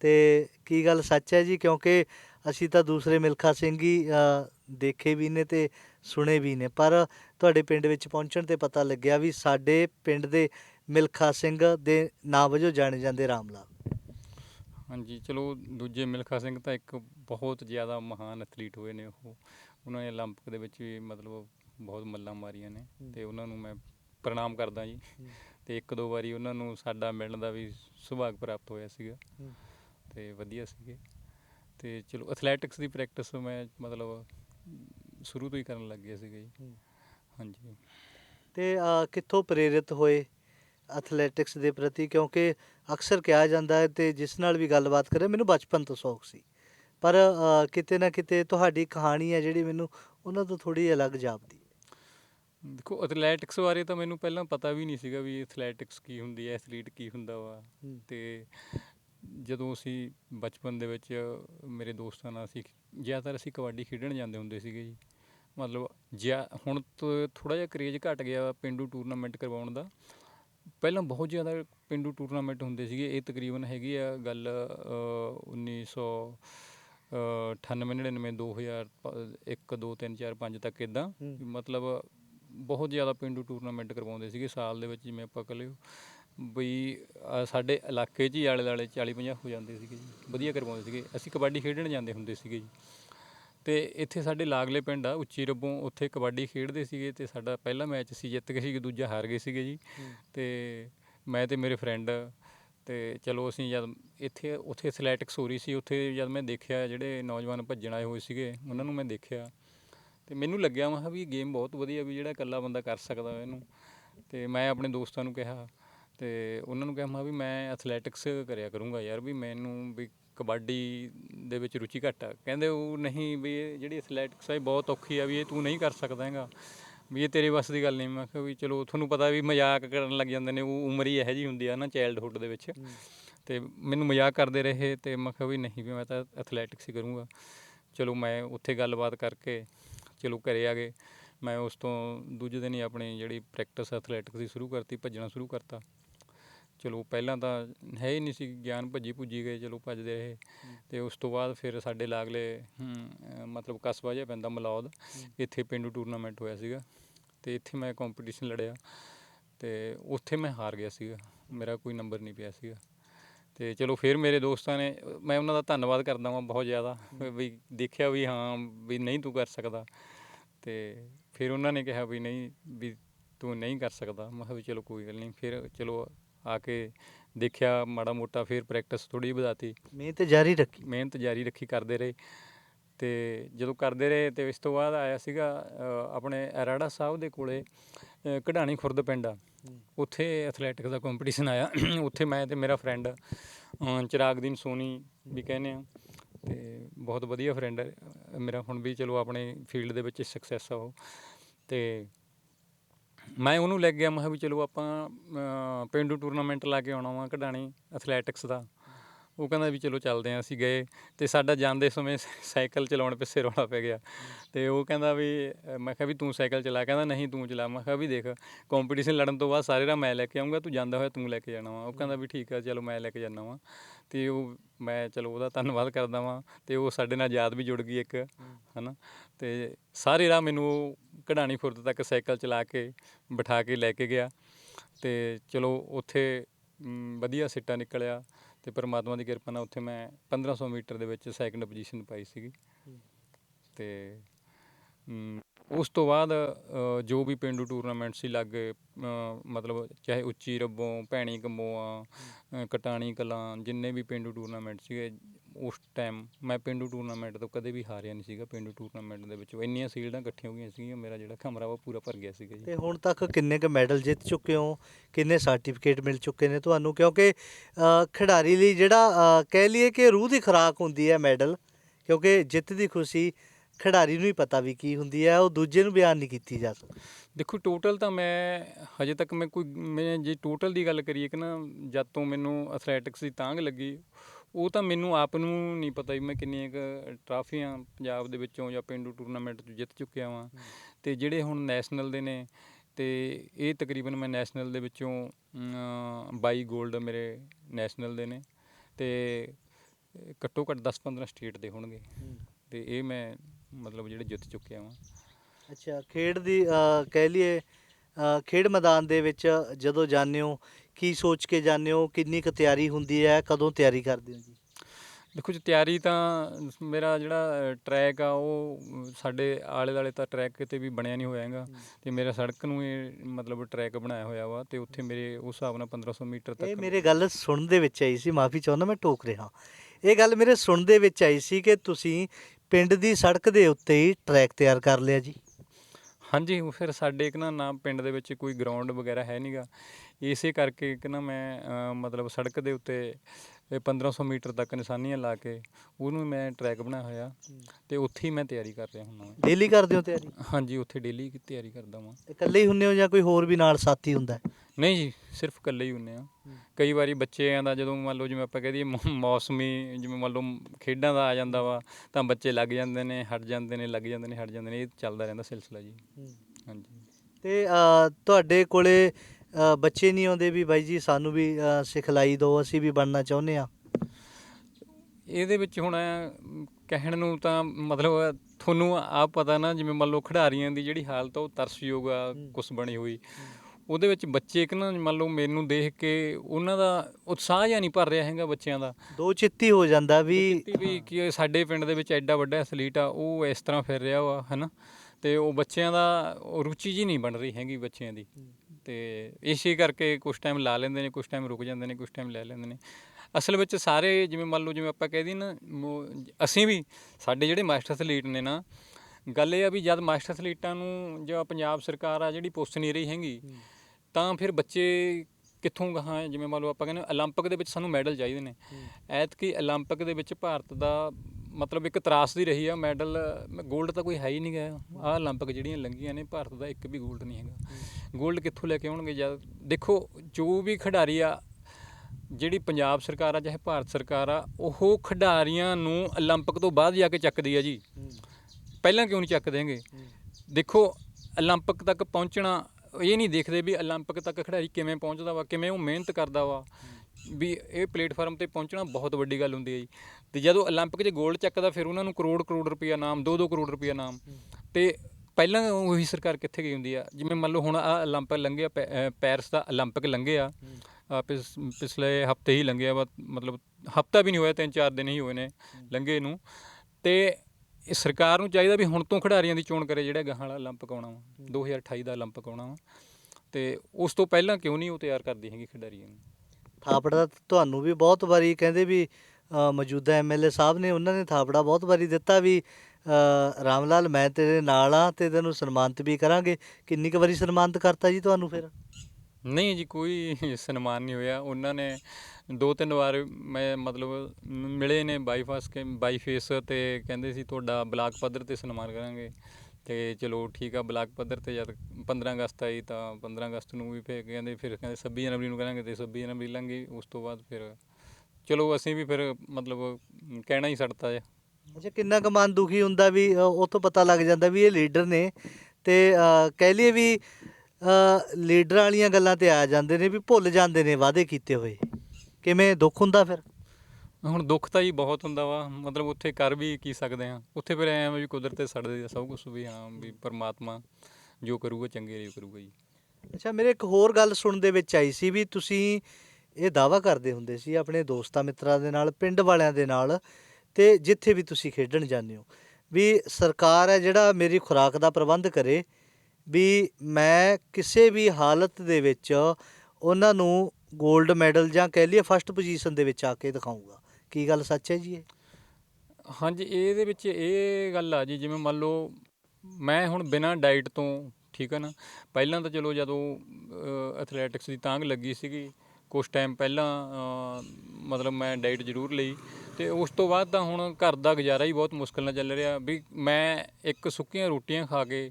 ਤੇ ਕੀ ਗੱਲ ਸੱਚ ਹੈ ਜੀ? ਕਿਉਂਕਿ ਅਸੀਂ ਤਾਂ ਦੂਸਰੇ ਮਿਲਖਾ ਸਿੰਘ ਹੀ ਅ, ਦੇਖੇ ਵੀ ਨੇ ਤੇ ਸੁਣੇ ਵੀ ਨੇ। ਪਰ ਤੁਹਾਡੇ ਪਿੰਡ ਵਿੱਚ ਪਹੁੰਚਣ ਤੇ ਪਤਾ ਲੱਗਿਆ ਵੀ ਸਾਡੇ ਪਿੰਡ ਦੇ ਮਿਲਖਾ ਸਿੰਘ ਦੇ ਨਾਂ ਵਜੋਂ ਜਾਣੇ ਜਾਂਦੇ ਰਾਮ ਲਾਲ ਹਾਂਜੀ ਚਲੋ ਦੂਜੇ ਮਿਲਖਾ ਸਿੰਘ ਤਾਂ ਇੱਕ ਬਹੁਤ ਜ਼ਿਆਦਾ ਮਹਾਨ ਐਥਲੀਟ ਹੋਏ ਨੇ ਉਹ ਉਹਨਾਂ ਨੇ 올림픽 ਦੇ ਵਿੱਚ ਵੀ ਮਤਲਬ ਬਹੁਤ ਮੱਲਾਂ ਮਾਰੀਆਂ ਨੇ ਹੂੰ। ਤੇ ਉਹਨਾਂ ਨੂੰ ਮੈਂ ਪ੍ਰਣਾਮ ਕਰਦਾ ਜੀ ਤੇ ਇੱਕ ਦੋ ਵਾਰੀ ਉਹਨਾਂ ਨੂੰ ਸਾਡਾ ਮਿਲਣ ਦਾ ਵੀ ਸੁਭਾਗ ਪ੍ਰਾਪਤ ਹੋਇਆ ਸੀਗਾ ਤੇ ਵਧੀਆ ਸੀਗੇ ਤੇ ਚਲੋ ਐਥਲੈਟਿਕਸ ਦੀ ਪ੍ਰੈਕਟਿਸ ਮੈਂ ਮਤਲਬ ਸ਼ੁਰੂ ਤੋਂ ਹੀ ਕਰਨ ਲੱਗ ਗਿਆ ਸੀਗਾ ਜੀ ਹਾਂਜੀ ਤੇ ਅ, ਕਿੱਥੋਂ ਪ੍ਰੇਰਿਤ ਹੋਏ ਐਥਲੈਟਿਕਸ ਦੇ ਪ੍ਰਤੀ ਕਿਉਂਕਿ ਅਕਸਰ ਕਿਹਾ ਜਾਂਦਾ ਹੈ ਤੇ ਜਿਸ ਨਾਲ ਵੀ ਗੱਲਬਾਤ ਕਰੇ ਮੈਨੂੰ ਬਚਪਨ ਤੋਂ ਸ਼ੌਕ ਸੀ। ਪਰ ਅ, ਕਿਤੇ ਨਾ ਕਿਤੇ ਤੁਹਾਡੀ ਕਹਾਣੀ ਹੈ ਜਿਹੜੀ ਮੈਨੂੰ ਉਹਨਾਂ ਤੋਂ ਥੋੜੀ ਅਲੱਗ ਜਾਪਦੀ ਹੈ। ਦੇਖੋ ਐਥਲੈਟਿਕਸ ਬਾਰੇ ਤਾਂ ਮੈਨੂੰ ਪਹਿਲਾਂ ਪਤਾ ਵੀ ਨਹੀਂ ਸੀਗਾ ਵੀ ਐਥਲੈਟਿਕਸ ਕੀ ਹੁੰਦੀ ਹੈ ਐਥਲੀਟ ਕੀ ਹੁੰਦਾ ਵਾ। ਹੂੰ। ਤੇ ਜਦੋਂ ਅਸੀਂ ਬਚਪਨ ਦੇ ਵਿੱਚ ਮੇਰੇ ਦੋਸਤਾਂ ਨਾਲ ਅਸੀਂ ਜ਼ਿਆਦਾਤਰ ਅਸੀਂ ਕਬੱਡੀ ਖੇਡਣ ਜਾਂਦੇ ਹੁੰਦੇ ਸੀਗੇ ਜੀ। ਮਤਲਬ ਜਿਆ ਹੁਣ ਤੋਂ ਥੋੜਾ ਜਿਹਾ ਕਰੇਜ ਘਟ ਗਿਆ ਪੇਂਡੂ ਟੂਰਨਾਮੈਂਟ ਕਰਵਾਉਣ ਦਾ। ਪਹਿਲਾਂ ਬਹੁਤ ਜ਼ਿਆਦਾ ਪੇਂਡੂ ਟੂਰਨਾਮੈਂਟ ਹੁੰਦੇ ਸੀਗੇ। ਇਹ ਤਕਰੀਬਨ ਹੈਗੀ ਆ ਗੱਲ ਅ, 1900 ਅ, 98 99 2000 1 2 3 4 5 ਤੱਕ ਇਦਾਂ। ਮਤਲਬ ਬਹੁਤ ਜ਼ਿਆਦਾ ਪੇਂਡੂ ਟੂਰਨਾਮੈਂਟ ਕਰਵਾਉਂਦੇ ਸੀਗੇ। ਸਾਲ ਦੇ ਵਿੱਚ ਜਿਵੇਂ ਆਪਾਂ ਕਹ ਲਿਓ ਬਈ ਸਾਡੇ ਇਲਾਕੇ 'ਚ ਹੀ ਆਲੇ ਦੁਆਲੇ 40 50 ਹੋ ਜਾਂਦੇ ਸੀਗੇ ਜੀ। ਵਧੀਆ ਕਰਵਾਉਂਦੇ ਸੀਗੇ। ਅਸੀਂ ਕਬੱਡੀ ਖੇਡਣ ਜਾਂਦੇ ਹੁੰਦੇ ਸੀਗੇ ਜੀ। ਤੇ ਇੱਥੇ ਸਾਡੇ ਲਾਗਲੇ ਪਿੰਡ ਆ ਉੱਚੀ ਰੱਬੋਂ ਉੱਥੇ ਕਬੱਡੀ ਖੇਡਦੇ ਸੀਗੇ ਤੇ ਸਾਡਾ ਪਹਿਲਾ ਮੈਚ ਸੀ ਜਿੱਤ ਗਏ ਸੀਗੇ ਦੂਜਾ ਹਾਰ ਗਏ ਸੀਗੇ ਜੀ। ਤੇ ਮੈਂ ਤੇ ਮੇਰੇ ਫਰੈਂਡ ਤੇ ਚਲੋ ਅਸੀਂ ਜਦ ਇੱਥੇ ਉੱਥੇ ਐਥਲੈਟਿਕਸ ਹੋ ਰਹੀ ਸੀ ਉੱਥੇ ਜਦ ਮੈਂ ਦੇਖਿਆ ਜਿਹੜੇ ਨੌਜਵਾਨ ਭੱਜਣ ਆਏ ਹੋਏ ਸੀਗੇ ਉਹਨਾਂ ਨੂੰ ਮੈਂ ਦੇਖਿਆ ਤੇ ਮੈਨੂੰ ਲੱਗਿਆ ਮੈਂ ਕਿਹਾ ਵੀ ਗੇਮ ਬਹੁਤ ਵਧੀਆ ਵੀ ਜਿਹੜਾ ਇਕੱਲਾ ਬੰਦਾ ਕਰ ਸਕਦਾ ਇਹਨੂੰ। ਤੇ ਮੈਂ ਆਪਣੇ ਦੋਸਤਾਂ ਨੂੰ ਕਿਹਾ ਤੇ ਉਹਨਾਂ ਨੂੰ ਕਿਹਾ ਮੈਂ ਵੀ ਮੈਂ ਐਥਲੈਟਿਕਸ ਕਰਿਆ ਕਰੂੰਗਾ ਯਾਰ ਵੀ ਮੈਨੂੰ ਵੀ ਕਬੱਡੀ ਦੇ ਵਿੱਚ ਰੁਚੀ ਘੱਟ ਆ। ਕਹਿੰਦੇ ਉਹ ਨਹੀਂ ਵੀ ਇਹ ਜਿਹੜੀ ਐਥਲੈਟਿਕਸ ਆ ਇਹ ਬਹੁਤ ਔਖੀ ਆ ਵੀ ਇਹ ਤੂੰ ਨਹੀਂ ਕਰ ਸਕਦਾ ਹੈਗਾ। ਵੀ ਇਹ ਤੇਰੇ ਵੱਸ ਦੀ ਗੱਲ ਨਹੀਂ। ਮੈਂ ਕਿਹਾ ਵੀ ਚਲੋ ਤੁਹਾਨੂੰ ਪਤਾ ਵੀ ਮਜ਼ਾਕ ਕਰਨ ਲੱਗ ਜਾਂਦੇ ਨੇ ਉਹ ਉਮਰ ਹੀ ਇਹੋ ਜਿਹੀ ਹੁੰਦੀ ਆ ਨਾ ਚਾਈਲਡਹੁੱਡ ਦੇ ਵਿੱਚ। ਤੇ ਮੈਨੂੰ ਮਜ਼ਾਕ ਕਰਦੇ ਰਹੇ ਤੇ ਮੈਂ ਕਿਹਾ ਵੀ ਨਹੀਂ ਵੀ ਮੈਂ ਤਾਂ ਐਥਲੈਟਿਕਸ ਹੀ ਕਰੂੰਗਾ। ਚਲੋ ਮੈਂ ਉੱਥੇ ਗੱਲਬਾਤ ਕਰਕੇ ਚਲੋ ਘਰੇ ਆ ਗਏ। ਮੈਂ ਉਸ ਤੋਂ ਦੂਜੇ ਦਿਨ ਹੀ ਆਪਣੀ ਜਿਹੜੀ ਪ੍ਰੈਕਟਿਸ ਐਥਲੈਟਿਕਸ ਦੀ ਸ਼ੁਰੂ ਕਰਤੀ ਭੱਜਣਾ ਸ਼ੁਰੂ ਕਰਤਾ। ਚਲੋ ਪਹਿਲਾਂ ਤਾਂ ਹੈ ਹੀ ਨਹੀਂ ਸੀ ਗਿਆਨ ਭੱਜੀ ਭੁੱਜੀ ਗਏ ਚਲੋ ਭੱਜਦੇ ਰਹੇ। ਤੇ ਉਸ ਤੋਂ ਬਾਅਦ ਫਿਰ ਸਾਡੇ ਲਾਗਲੇ ਮਤਲਬ ਕਸਬਾ ਜਿਹਾ ਪੈਂਦਾ ਮਲੌਦ। ਇੱਥੇ ਪਿੰਡੂ ਟੂਰਨਾਮੈਂਟ ਹੋਇਆ ਸੀਗਾ। ਤੇ ਇੱਥੇ ਮੈਂ ਕੰਪੀਟੀਸ਼ਨ ਲੜਿਆ। ਤੇ ਉੱਥੇ ਮੈਂ ਹਾਰ ਗਿਆ ਸੀਗਾ। ਮੇਰਾ ਕੋਈ ਨੰਬਰ ਨਹੀਂ ਪਿਆ ਸੀਗਾ। ਤੇ ਚਲੋ ਫਿਰ ਮੇਰੇ ਦੋਸਤਾਂ ਨੇ ਮੈਂ ਉਹਨਾਂ ਦਾ ਧੰਨਵਾਦ ਕਰਦਾ ਹਾਂ ਬਹੁਤ ਜ਼ਿਆਦਾ। ਵੀ ਦੇਖਿਆ ਵੀ ਹਾਂ ਵੀ ਨਹੀਂ ਤੂੰ ਕਰ ਸਕਦਾ। ਤੇ ਫਿਰ ਉਹਨਾਂ ਨੇ ਕਿਹਾ ਵੀ ਨਹੀਂ ਵੀ ਤੂੰ ਨਹੀਂ ਕਰ ਸਕਦਾ। ਮੈਂ ਕਿਹਾ ਵੀ ਚਲੋ ਕੋਈ ਗੱਲ ਨਹੀਂ। ਫਿਰ ਚਲੋ ਆ ਕੇ ਦੇਖਿਆ ਮਾੜਾ ਮੋਟਾ ਫਿਰ ਪ੍ਰੈਕਟਿਸ ਥੋੜੀ ਵਧਾਤੀ। ਮਿਹਨਤ ਜਾਰੀ ਰੱਖੀ। ਮਿਹਨਤ ਜਾਰੀ ਰੱਖੀ ਕਰਦੇ ਰਹੇ। ਤੇ ਜਦੋਂ ਕਰਦੇ ਰਹੇ ਤੇ ਇਸ ਤੋਂ ਬਾਅਦ ਆਇਆ ਸੀਗਾ ਆਪਣੇ ਅਰਾੜਾ ਸਾਹਿਬ ਦੇ ਕੋਲੇ ਕਢਾਣੀ ਖੁਰਦ ਪਿੰਡ ਆ। ਉੱਥੇ ਐਥਲੈਟਿਕਸ ਦਾ ਕੰਪੀਟੀਸ਼ਨ ਆਇਆ। ਉੱਥੇ ਮੈਂ ਤੇ ਮੇਰਾ ਫਰੈਂਡ ਚਿਰਾਗਦੀਨ ਸੋਨੀ ਵੀ ਕਹਿੰਦੇ ਆ। ਤੇ ਬਹੁਤ ਵਧੀਆ ਫਰੈਂਡ ਮੇਰਾ ਹੁਣ ਵੀ ਚਲੋ ਆਪਣੇ ਫੀਲਡ ਦੇ ਵਿੱਚ ਸਕਸੈਸ ਆ ਉਹ। ਤੇ ਮੈਂ ਉਹਨੂੰ ਲੈ ਗਿਆ, ਮੈਂ ਕਿਹਾ ਵੀ ਚਲੋ ਆਪਾਂ ਪੇਂਡੂ ਟੂਰਨਾਮੈਂਟ ਲਾ ਕੇ ਆਉਣਾ ਵਾ ਕਢਾਣੀ ਅਥਲੈਟਿਕਸ ਦਾ। ਉਹ ਕਹਿੰਦਾ ਵੀ ਚਲੋ ਚੱਲਦੇ ਹਾਂ, ਅਸੀਂ ਗਏ ਅਤੇ ਸਾਡਾ ਜਾਂਦੇ ਸਮੇਂ ਸਾਈਕਲ ਚਲਾਉਣ ਪਿੱਛੇ ਰੌਲਾ ਪੈ ਗਿਆ। ਅਤੇ ਉਹ ਕਹਿੰਦਾ ਵੀ, ਮੈਂ ਕਿਹਾ ਵੀ ਤੂੰ ਸਾਈਕਲ ਚਲਾ, ਕਹਿੰਦਾ ਨਹੀਂ ਤੂੰ ਚਲਾ, ਮੈਂ ਕਿਹਾ ਵੀ ਦੇਖ ਕੰਪੀਟੀਸ਼ਨ ਲੜਨ ਤੋਂ ਬਾਅਦ ਸਾਰੇ ਰਾਹ ਮੈਂ ਲੈ ਕੇ ਆਉਂਗਾ ਤੂੰ ਜਾਂਦਾ ਹੋਇਆ ਤੂੰ ਲੈ ਕੇ ਜਾਣਾ ਵਾ। ਉਹ ਕਹਿੰਦਾ ਵੀ ਠੀਕ ਆ, ਚਲੋ ਮੈਂ ਲੈ ਕੇ ਜਾਣਾ ਵਾ। ਅਤੇ ਉਹ, ਮੈਂ ਚਲੋ ਉਹਦਾ ਧੰਨਵਾਦ ਕਰਦਾ ਵਾਂ ਅਤੇ ਉਹ ਸਾਡੇ ਨਾਲ ਯਾਦ ਵੀ ਜੁੜ ਗਈ ਇੱਕ, ਹਨਾ। ਅਤੇ ਸਾਰੇ ਰਾਹ ਮੈਨੂੰ ਉਹ ਕਢਾਣੀ ਖੁਰਦ ਤੱਕ ਸਾਈਕਲ ਚਲਾ ਕੇ, ਬਿਠਾ ਕੇ ਲੈ ਕੇ ਗਿਆ। ਅਤੇ ਚਲੋ ਉੱਥੇ ਵਧੀਆ ਸਿੱਟਾ ਨਿਕਲਿਆ। ਤੇ ਪਰਮਾਤਮਾ ਦੀ ਕਿਰਪਾ ਨਾਲ ਉੱਥੇ ਮੈਂ 1500 ਮੀਟਰ ਦੇ ਵਿੱਚ ਸੈਕੰਡ ਪੋਜੀਸ਼ਨ ਪਾਈ ਸੀਗੀ। ਤੇ ਮ, ਉਸ ਤੋਂ ਬਾਅਦ ਅ, ਜੋ ਵੀ ਪਿੰਡੂ ਟੂਰਨਾਮੈਂਟ ਸੀ ਲੱਗੇ ਮਤਲਬ ਚਾਹੇ ਉੱਚੀ ਰੱਬੋਂ ਭੈਣੀ ਕੰਬੋਆਂ ਅ, ਕਟਾਣੀ ਕਲਾਂ ਜਿੰਨੇ ਵੀ ਪਿੰਡੂ ਟੂਰਨਾਮੈਂਟ ਸੀਗੇ ਉਸ ਟਾਈਮ ਮੈਂ ਪਿੰਡੂ ਟੂਰਨਾਮੈਂਟ ਤੋਂ ਕਦੇ ਵੀ ਹਾਰਿਆ ਨਹੀਂ ਸੀਗਾ ਪਿੰਡੂ ਟੂਰਨਾਮੈਂਟ ਦੇ ਵਿੱਚ। ਇੰਨੀਆਂ ਸੀਲਡਾਂ ਇਕੱਠੀਆਂ ਹੋ ਗਈਆਂ ਸੀਗੀਆਂ ਮੇਰਾ ਜਿਹੜਾ ਕਮਰਾ ਵਾ ਪੂਰਾ ਭਰ ਗਿਆ ਸੀਗਾ ਜੀ। ਤੇ ਹੁਣ ਤੱਕ ਕਿੰਨੇ ਕੁ ਮੈਡਲ ਜਿੱਤ ਚੁੱਕੇ ਹੋ? ਕਿੰਨੇ ਸਰਟੀਫਿਕੇਟ ਮਿਲ ਚੁੱਕੇ ਨੇ ਤੁਹਾਨੂੰ? ਕਿਉਂਕਿ ਖਿਡਾਰੀ ਲਈ ਜਿਹੜਾ ਕਹਿ ਲਈਏ ਕਿ ਰੂਹ ਦੀ ਖੁਰਾਕ ਹੁੰਦੀ ਹੈ ਮੈਡਲ ਕਿਉਂਕਿ ਜਿੱਤ ਦੀ ਖੁਸ਼ੀ ਖਿਡਾਰੀ ਨੂੰ ਹੀ ਪਤਾ ਵੀ ਕੀ ਹੁੰਦੀ ਹੈ ਉਹ ਦੂਜੇ ਨੂੰ ਬਿਆਨ ਨਹੀਂ ਕੀਤੀ ਜਾ ਸਕਦੀ। ਦੇਖੋ ਟੋਟਲ ਤਾਂ ਮੈਂ ਹਜੇ ਤੱਕ ਮੈਂ ਕੋਈ ਮੈਂ ਜੇ ਟੋਟਲ ਦੀ ਗੱਲ ਕਰੀਏ ਕਿ ਨਾ ਜਦ ਤੋਂ ਮੈਨੂੰ ਐਥਲੈਟਿਕਸ ਦੀ ਤਾਂਘ ਲੱਗੀ ਉਹ ਤਾਂ ਮੈਨੂੰ ਆਪ ਨੂੰ ਨਹੀਂ ਪਤਾ ਵੀ ਮੈਂ ਕਿੰਨੀਆਂ ਕੁ ਟਰਾਫੀਆਂ ਪੰਜਾਬ ਦੇ ਵਿੱਚੋਂ ਜਾਂ ਪਿੰਡੂ ਟੂਰਨਾਮੈਂਟ 'ਚ ਜਿੱਤ ਚੁੱਕਿਆ ਵਾਂ। ਤੇ ਜਿਹੜੇ ਹੁਣ ਨੈਸ਼ਨਲ ਦੇ ਨੇ ਤੇ ਇਹ ਤਕਰੀਬਨ ਮੈਂ ਨੈਸ਼ਨਲ ਦੇ ਵਿੱਚੋਂ ਅਮ, 22 골ਡ ਮੇਰੇ ਨੈਸ਼ਨਲ ਦੇ ਨੇ। ਤੇ ਘੱਟੋ ਘੱਟ 10-15 ਸਟੇਟ ਦੇ ਹੋਣਗੇ। ਤੇ ਇਹ ਮੈਂ ਮਤਲਬ ਜਿਹੜੇ ਜਿੱਤ ਚੁੱਕਿਆ ਵਾਂ। ਅੱਛਾ ਖੇਡ ਦੀ ਕਹਿ ਲਈਏ ਖੇਡ ਮੈਦਾਨ ਦੇ ਵਿੱਚ ਜਦੋਂ ਜਾਂਦੇ ਹੋ ਕੀ ਸੋਚ ਕੇ ਜਾਂਦੇ ਹੋ? ਕਿੰਨੀ ਕੁ ਤਿਆਰੀ ਹੁੰਦੀ ਹੈ? ਕਦੋਂ ਤਿਆਰੀ ਕਰਦੇ ਹੋ ਜੀ? ਦੇਖੋ ਜੀ ਤਿਆਰੀ ਤਾਂ ਮੇਰਾ ਜਿਹੜਾ ਟਰੈਕ ਆ ਉਹ ਸਾਡੇ ਆਲੇ ਦਾਲੇ ਤਾਂ ਟਰੈਕ ਕਿਤੇ ਵੀ ਬਣਿਆ ਨਹੀਂ ਹੋਇਆ ਹੈਗਾ ਤੇ ਮੇਰਾ ਸੜਕ ਨੂੰ ਇਹ ਮਤਲਬ ਟਰੈਕ ਬਣਾਇਆ ਹੋਇਆ ਵਾ ਤੇ ਉੱਥੇ ਮੇਰੇ ਉਸ ਹਿਸਾਬ ਨਾਲ 1500 ਮੀਟਰ ਇਹ ਤੱਕ ਮੇਰੇ ਗੱਲ ਸੁਣਨ ਦੇ ਵਿੱਚ ਆਈ ਸੀ ਮਾਫੀ ਚਾਹੁੰਦਾ ਮੈਂ ਟੋਕ ਰਿਹਾ। ਇਹ ਗੱਲ ਮੇਰੇ ਸੁਣਨ ਦੇ ਵਿੱਚ ਆਈ ਸੀ ਕਿ ਤੁਸੀਂ ਪਿੰਡ ਦੀ ਸੜਕ ਦੇ ਉੱਤੇ ਹੀ ਟਰੈਕ ਤਿਆਰ ਕਰ ਲਿਆ ਜੀ। ਹਾਂਜੀ, ਉਹ ਫਿਰ ਸਾਡੇ ਇੱਕ ਨਾ ਨਾ ਪਿੰਡ ਦੇ ਵਿੱਚ ਕੋਈ ਗਰਾਊਂਡ ਵਗੈਰਾ ਹੈ ਨਹੀਂ ਗਾ ਇਸੇ ਕਰਕੇ ਇੱਕ ਨਾ ਮੈਂ ਮਤਲਬ ਸੜਕ ਦੇ ਉੱਤੇ ਇਹ 1500 ਮੀਟਰ ਤੱਕ ਨਿਸ਼ਾਨੀਆਂ ਲਾ ਕੇ ਉਹਨੂੰ ਮੈਂ ਟਰੈਕ ਬਣਾਇਆ ਹੋਇਆ ਤੇ ਉੱਥੇ ਹੀ ਮੈਂ ਤਿਆਰੀ ਕਰ ਰਿਹਾ ਹੁੰਦਾ ਡੇਲੀ ਕਰਦੇ ਹੋ ਤਿਆਰੀ? ਹਾਂਜੀ ਉੱਥੇ ਡੇਲੀ ਤਿਆਰੀ ਕਰਦਾ ਵਾਂ। ਇਕੱਲੇ ਹੀ ਹੁੰਨੇ ਹੋ ਜਾਂ ਕੋਈ ਹੋਰ ਵੀ ਨਾਲ ਸਾਥੀ ਹੁੰਦਾ ਹੈ? ਨਹੀਂ ਜੀ ਸਿਰਫ ਇਕੱਲੇ ਹੀ ਹੁੰਨੇ ਆ। ਕਈ ਵਾਰੀ ਬੱਚਿਆਂ ਦਾ ਜਦੋਂ ਮੰਨ ਲਓ ਜਿਵੇਂ ਆਪਾਂ ਕਹਦੇ ਮੌਸਮੀ ਜਿਵੇਂ ਮੰਨ ਲਓ ਖੇਡਾਂ ਦਾ ਆ ਜਾਂਦਾ ਵਾ ਤਾਂ ਬੱਚੇ ਲੱਗ ਜਾਂਦੇ ਨੇ ਹਟ ਜਾਂਦੇ ਨੇ ਲੱਗ ਜਾਂਦੇ ਨੇ ਹਟ ਜਾਂਦੇ ਨੇ ਇਹ ਚੱਲਦਾ ਰਹਿੰਦਾ ਸਿਲਸਿਲਾ ਜੀ। ਹਾਂਜੀ। ਤੇ ਤੁਹਾਡੇ ਕੋਲੇ ਬੱਚੇ ਨਹੀਂ ਆਉਂਦੇ ਵੀ ਬਾਈ ਜੀ ਸਾਨੂੰ ਵੀ ਸਿਖਲਾਈ ਦਿਓ ਅਸੀਂ ਵੀ ਬਣਨਾ ਚਾਹੁੰਦੇ ਆ ਇਹਦੇ ਵਿੱਚ ਹੁਣ ਕਹਿਣ ਨੂੰ ਤਾਂ ਮਤਲਬ ਤੁਹਾਨੂੰ ਆਪ ਪਤਾ ਨਾ ਜਿਵੇਂ ਮੰਨ ਲਓ ਖਿਡਾਰੀਆਂ ਦੀ ਜਿਹੜੀ ਹਾਲਤ ਉਹ ਤਰਸਯੋਗ ਆ ਕੁਛ ਬਣੀ ਹੋਈ। ਉਹਦੇ ਵਿੱਚ ਬੱਚੇ ਇੱਕ ਨਾ ਮੰਨ ਲਓ ਮੈਨੂੰ ਦੇਖ ਕੇ ਉਹਨਾਂ ਦਾ ਉਤਸ਼ਾਹ ਜਿਹਾ ਨਹੀਂ ਭਰ ਰਿਹਾ ਹੈਗਾ ਬੱਚਿਆਂ ਦਾ। ਦੋ ਚਿੱਤੀ ਹੋ ਜਾਂਦਾ ਵੀ ਵੀ ਕਿ ਸਾਡੇ ਪਿੰਡ ਦੇ ਵਿੱਚ ਐਡਾ ਵੱਡਾ ਐਥਲੀਟ ਆ ਉਹ ਇਸ ਤਰ੍ਹਾਂ ਫਿਰ ਰਿਹਾ ਵਾ ਹਨਾ? ਤੇ ਉਹ ਬੱਚਿਆਂ ਦਾ ਰੁਚੀ ਜੀ ਨਹੀਂ ਬਣ ਰਹੀ ਹੈਗੀ ਬੱਚਿਆਂ ਦੀ। ਤੇ ਇਸੇ ਕਰਕੇ ਕੁਝ ਟਾਈਮ ਲਾ ਲੈਂਦੇ ਨੇ ਕੁਝ ਟਾਈਮ ਰੁਕ ਜਾਂਦੇ ਨੇ ਕੁਝ ਟਾਈਮ ਲੈ ਲੈਂਦੇ ਨੇ ਅਸਲ ਵਿੱਚ ਸਾਰੇ ਜਿਵੇਂ ਮੰਨ ਲਓ ਜਿਵੇਂ ਆਪਾਂ ਕਹਿ ਦਈਏ ਨਾ ਮੋ- ਅਸੀਂ ਵੀ ਸਾਡੇ ਜਿਹੜੇ ਮਾਸਟਰ ਐਥਲੀਟ ਨੇ ਨਾ ਗੱਲ ਇਹ ਆ ਵੀ ਜਦ ਮਾਸਟਰ ਐਥਲੀਟਾਂ ਨੂੰ ਜੋ ਪੰਜਾਬ ਸਰਕਾਰ ਆ ਜਿਹੜੀ ਪੁੱਛ ਨਹੀਂ ਰਹੀ ਹੈਗੀ ਤਾਂ ਫਿਰ ਬੱਚੇ ਕਿੱਥੋਂ ਗਾਹਾਂ ਜਿਵੇਂ ਮੰਨ ਲਓ ਆਪਾਂ ਕਹਿੰਦੇ 올림픽 ਦੇ ਵਿੱਚ ਸਾਨੂੰ ਮੈਡਲ ਚਾਹੀਦੇ ਨੇ ਐਤਕੀ 올림픽 ਦੇ ਵਿੱਚ ਭਾਰਤ ਦਾ ਮਤਲਬ ਇੱਕ ਤਰਾਸ ਦੀ ਰਹੀ ਆ, ਮੈਡਲ ਗੋਲਡ ਤਾਂ ਕੋਈ ਹੈ ਹੀ ਨਹੀਂ ਗਿਆ ਆਹ 올림픽 ਜਿਹੜੀਆਂ ਲੰਘੀਆਂ ਨੇ, ਭਾਰਤ ਦਾ ਇੱਕ ਵੀ ਗੋਲਡ ਨਹੀਂ ਹੈਗਾ। ਗੋਲਡ ਕਿੱਥੋਂ ਲੈ ਕੇ ਆਉਣਗੇ? ਜਦ ਦੇਖੋ, ਜੋ ਵੀ ਖਿਡਾਰੀ ਆ, ਜਿਹੜੀ ਪੰਜਾਬ ਸਰਕਾਰ ਆ, ਚਾਹੇ ਭਾਰਤ ਸਰਕਾਰ ਆ, ਉਹ ਖਿਡਾਰੀਆਂ ਨੂੰ 올림픽 ਤੋਂ ਬਾਅਦ ਜਾ ਕੇ ਚੱਕਦੀ ਆ ਜੀ। ਪਹਿਲਾਂ ਕਿਉਂ ਨਹੀਂ ਚੱਕ ਦੇਂਗੇ ਦੇਖੋ 올림픽 ਤੱਕ ਪਹੁੰਚਣਾ, ਇਹ ਨਹੀਂ ਦੇਖਦੇ ਵੀ 올림픽 ਤੱਕ ਖਿਡਾਰੀ ਕਿਵੇਂ ਪਹੁੰਚਦਾ ਵਾ, ਕਿਵੇਂ ਉਹ ਮਿਹਨਤ ਕਰਦਾ ਵਾ। ਵੀ ਇਹ ਪਲੇਟਫਾਰਮ ਤੇ ਪਹੁੰਚਣਾ ਬਹੁਤ ਵੱਡੀ ਗੱਲ ਹੁੰਦੀ ਹੈ ਜੀ। ਤੇ ਜਦੋਂ 올림픽 'ਚ ਗੋਲਡ ਚੱਕਦਾ, ਫਿਰ ਉਹਨਾਂ ਨੂੰ ਕਰੋੜ ਕਰੋੜ ਰੁਪਈਆ ਨਾਮ 2-2 ਕਰੋੜ ਰੁਪਈਆ ਨਾਮ। ਤੇ ਪਹਿਲਾਂ ਉਹੀ ਸਰਕਾਰ ਕਿੱਥੇ ਗਈ ਹੁੰਦੀ ਆ? ਜਿਵੇਂ ਮੰਨ ਲਓ ਹੁਣ ਆ 올림픽 ਲੰਘਿਆ ਪੈਰਿਸ ਦਾ 올림픽 ਲੰਘਿਆ ਪਿਛਲੇ ਹਫ਼ਤੇ ਹੀ ਲੰਘੇ ਲੰਘਿਆ ਮਤਲਬ ਹਫਤਾ ਵੀ ਨਹੀਂ ਹੋਇਆ, ਤਿੰਨ ਚਾਰ ਦਿਨ ਹੀ ਹੋਏ ਨੇ ਲੰਘੇ ਨੂੰ। ਤੇ ਸਰਕਾਰ ਨੂੰ ਚਾਹੀਦਾ ਵੀ ਹੁਣ ਤੋਂ ਖਿਡਾਰੀਆਂ ਦੀ ਚੋਣ ਕਰੇ ਜਿਹੜਾ ਗਾਹਾਂ ਵਾਲਾ 올림픽 ਆਉਣਾ ਵਾ। 2028 ਦਾ 올림픽 ਆਉਣਾ ਵਾ। ਤੇ ਉਸ ਤੋਂ ਪਹਿਲਾਂ ਕਿਉਂ ਨਹੀਂ ਉਹ ਤਿਆਰ ਕਰਦੀ ਹੈਗੀ ਖਿਡਾਰੀਆਂ ਨੂੰ? ਥਾਪੜਾ ਤੁਹਾਨੂੰ ਵੀ ਬਹੁਤ ਵਾਰੀ ਕਹਿੰਦੇ ਵੀ ਅ, ਮੌਜੂਦਾ ਐਮਐਲਏ ਸਾਹਿਬ ਨੇ ਉਹਨਾਂ ਨੇ ਥਾਪੜਾ ਬਹੁਤ ਵਾਰੀ ਦਿੱਤਾ ਵੀ ਰਾਮ ਲਾਲ ਮੈਂ ਤੇਰੇ ਨਾਲ ਆ ਤੇ ਤੈਨੂੰ ਸਨਮਾਨਿਤ ਵੀ ਕਰਾਂਗੇ। ਕਿੰਨੀ ਕੁ ਵਾਰੀ ਸਨਮਾਨਿਤ ਕਰਤਾ ਜੀ ਤੁਹਾਨੂੰ ਫਿਰ? ਨਹੀਂ ਜੀ ਕੋਈ ਸਨਮਾਨ ਨਹੀਂ ਹੋਇਆ। ਉਹਨਾਂ ਨੇ ਦੋ ਤਿੰਨ ਵਾਰ ਮੈਂ ਮਤਲਬ ਮਿਲੇ ਨੇ ਬਾਈਫਾਸ ਕੇ ਬਾਈ ਫੇਸ ਤੇ ਕਹਿੰਦੇ ਸੀ ਤੁਹਾਡਾ ਬਲਾਕ ਪੱਧਰ ਤੇ ਸਨਮਾਨ ਕਰਾਂਗੇ। ਅਤੇ ਚਲੋ ਠੀਕ ਆ ਬਲਾਕ ਪੱਧਰ ਤੇ ਜਦ 15 ਅਗਸਤ ਆਈ ਤਾਂ 15 ਅਗਸਤ ਨੂੰ ਵੀ ਫਿਰ ਕਹਿੰਦੇ ਫਿਰ ਕਹਿੰਦੇ 26 ਜਨਵਰੀ ਨੂੰ ਕਰਾਂਗੇ ਅਤੇ ਛੱਬੀ ਜਨਵਰੀ ਲੰਘੀ ਉਸ ਤੋਂ ਬਾਅਦ ਫਿਰ ਚਲੋ ਅਸੀਂ ਵੀ ਫਿਰ ਮਤਲਬ ਕਹਿਣਾ ਹੀ ਛੱਡਤਾ ਹੈ ਅੱਛਾ ਕਿੰਨਾ ਕੁ ਮਨ ਦੁਖੀ ਹੁੰਦਾ ਵੀ ਅ, ਪਤਾ ਲੱਗ ਜਾਂਦਾ ਵੀ ਇਹ ਲੀਡਰ ਨੇ ਤੇ ਕਹਿ ਲਈਏ ਵੀ ਲੀਡਰਾਂ ਵਾਲੀਆਂ ਗੱਲਾਂ ਤੇ ਆ ਜਾਂਦੇ ਨੇ ਵੀ ਭੁੱਲ ਜਾਂਦੇ ਨੇ ਵਾਅਦੇ ਕੀਤੇ ਹੋਏ। ਕਿਵੇਂ ਦੁੱਖ ਹੁੰਦਾ ਫਿਰ? ਹੁਣ ਦੁੱਖ ਤਾਂ ਜੀ ਬਹੁਤ ਹੁੰਦਾ ਵਾ, ਮਤਲਬ ਉੱਥੇ ਕਰ ਵੀ ਕੀ ਸਕਦੇ ਆ ਉੱਥੇ ਫਿਰ ਐਂ ਵੀ ਕੁਦਰਤ ਤੇ ਛੱਡਦੇ ਸਭ ਕੁਝ ਵੀ, ਹਾਂ ਵੀ ਪਰਮਾਤਮਾ ਜੋ ਕਰੂਗਾ ਚੰਗੇ ਲਈ ਕਰੂਗਾ ਜੀ। ਅੱਛਾ, ਮੇਰੇ ਇੱਕ ਹੋਰ ਗੱਲ ਸੁਣਨ ਦੇ ਵਿੱਚ ਆਈ ਸੀ ਵੀ ਤੁਸੀਂ ਇਹ ਦਾਵਾ ਕਰਦੇ ਹੁੰਦੇ ਸੀ ਆਪਣੇ ਦੋਸਤਾਂ ਮਿੱਤਰਾਂ ਦੇ ਨਾਲ, ਪਿੰਡ ਵਾਲਿਆਂ ਦੇ ਨਾਲ ਤੇ ਜਿੱਥੇ ਵੀ ਤੁਸੀਂ ਖੇਡਣ ਜਾਂਦੇ ਹੋ। ਵੀ ਸਰਕਾਰ ਹੈ ਜਿਹੜਾ ਮੇਰੀ ਖੁਰਾਕ ਦਾ ਪ੍ਰਬੰਧ ਕਰੇ, ਵੀ ਮੈਂ ਕਿਸੇ ਵੀ ਹਾਲਤ ਦੇ ਵਿੱਚ ਉਹਨਾਂ ਨੂੰ 골ਡ ਮੈਡਲ ਜਾਂ ਕਹਿ ਲਈਏ ਫਸਟ ਪੋਜੀਸ਼ਨ ਦੇ ਵਿੱਚ ਆ ਕੇ ਦਿਖਾਊਂਗਾ। ਕੀ ਗੱਲ ਸੱਚ ਹੈ ਜੀ ਇਹ? ਹਾਂਜੀ ਇਹਦੇ ਵਿੱਚ ਇਹ ਗੱਲ ਆ ਜੀ ਜਿਵੇਂ ਮੰਨ ਲਓ ਮੈਂ ਹੁਣ ਬਿਨਾਂ ਡਾਈਟ ਤੋਂ ਠੀਕ ਹੈ ਨਾ ਪਹਿਲਾਂ ਤਾਂ ਚਲੋ ਜਦੋਂ ਐਥਲੈਟਿਕਸ ਦੀ ਤਾਂਗ ਲੱਗੀ ਸੀਗੀ ਕੁਝ ਟਾਈਮ ਪਹਿਲਾਂ ਅ, ਮਤਲਬ ਮੈਂ ਡਾਈਟ ਜ਼ਰੂਰ ਲਈ ਤੇ ਉਸ ਤੋਂ ਬਾਅਦ ਤਾਂ ਹੁਣ ਘਰ ਦਾ ਗੁਜ਼ਾਰਾ ਹੀ ਬਹੁਤ ਮੁਸ਼ਕਲ ਨਾਲ ਚੱਲ ਰਿਹਾ ਵੀ ਮੈਂ ਇੱਕ ਸੁੱਕੀਆਂ ਰੋਟੀਆਂ ਖਾ ਕੇ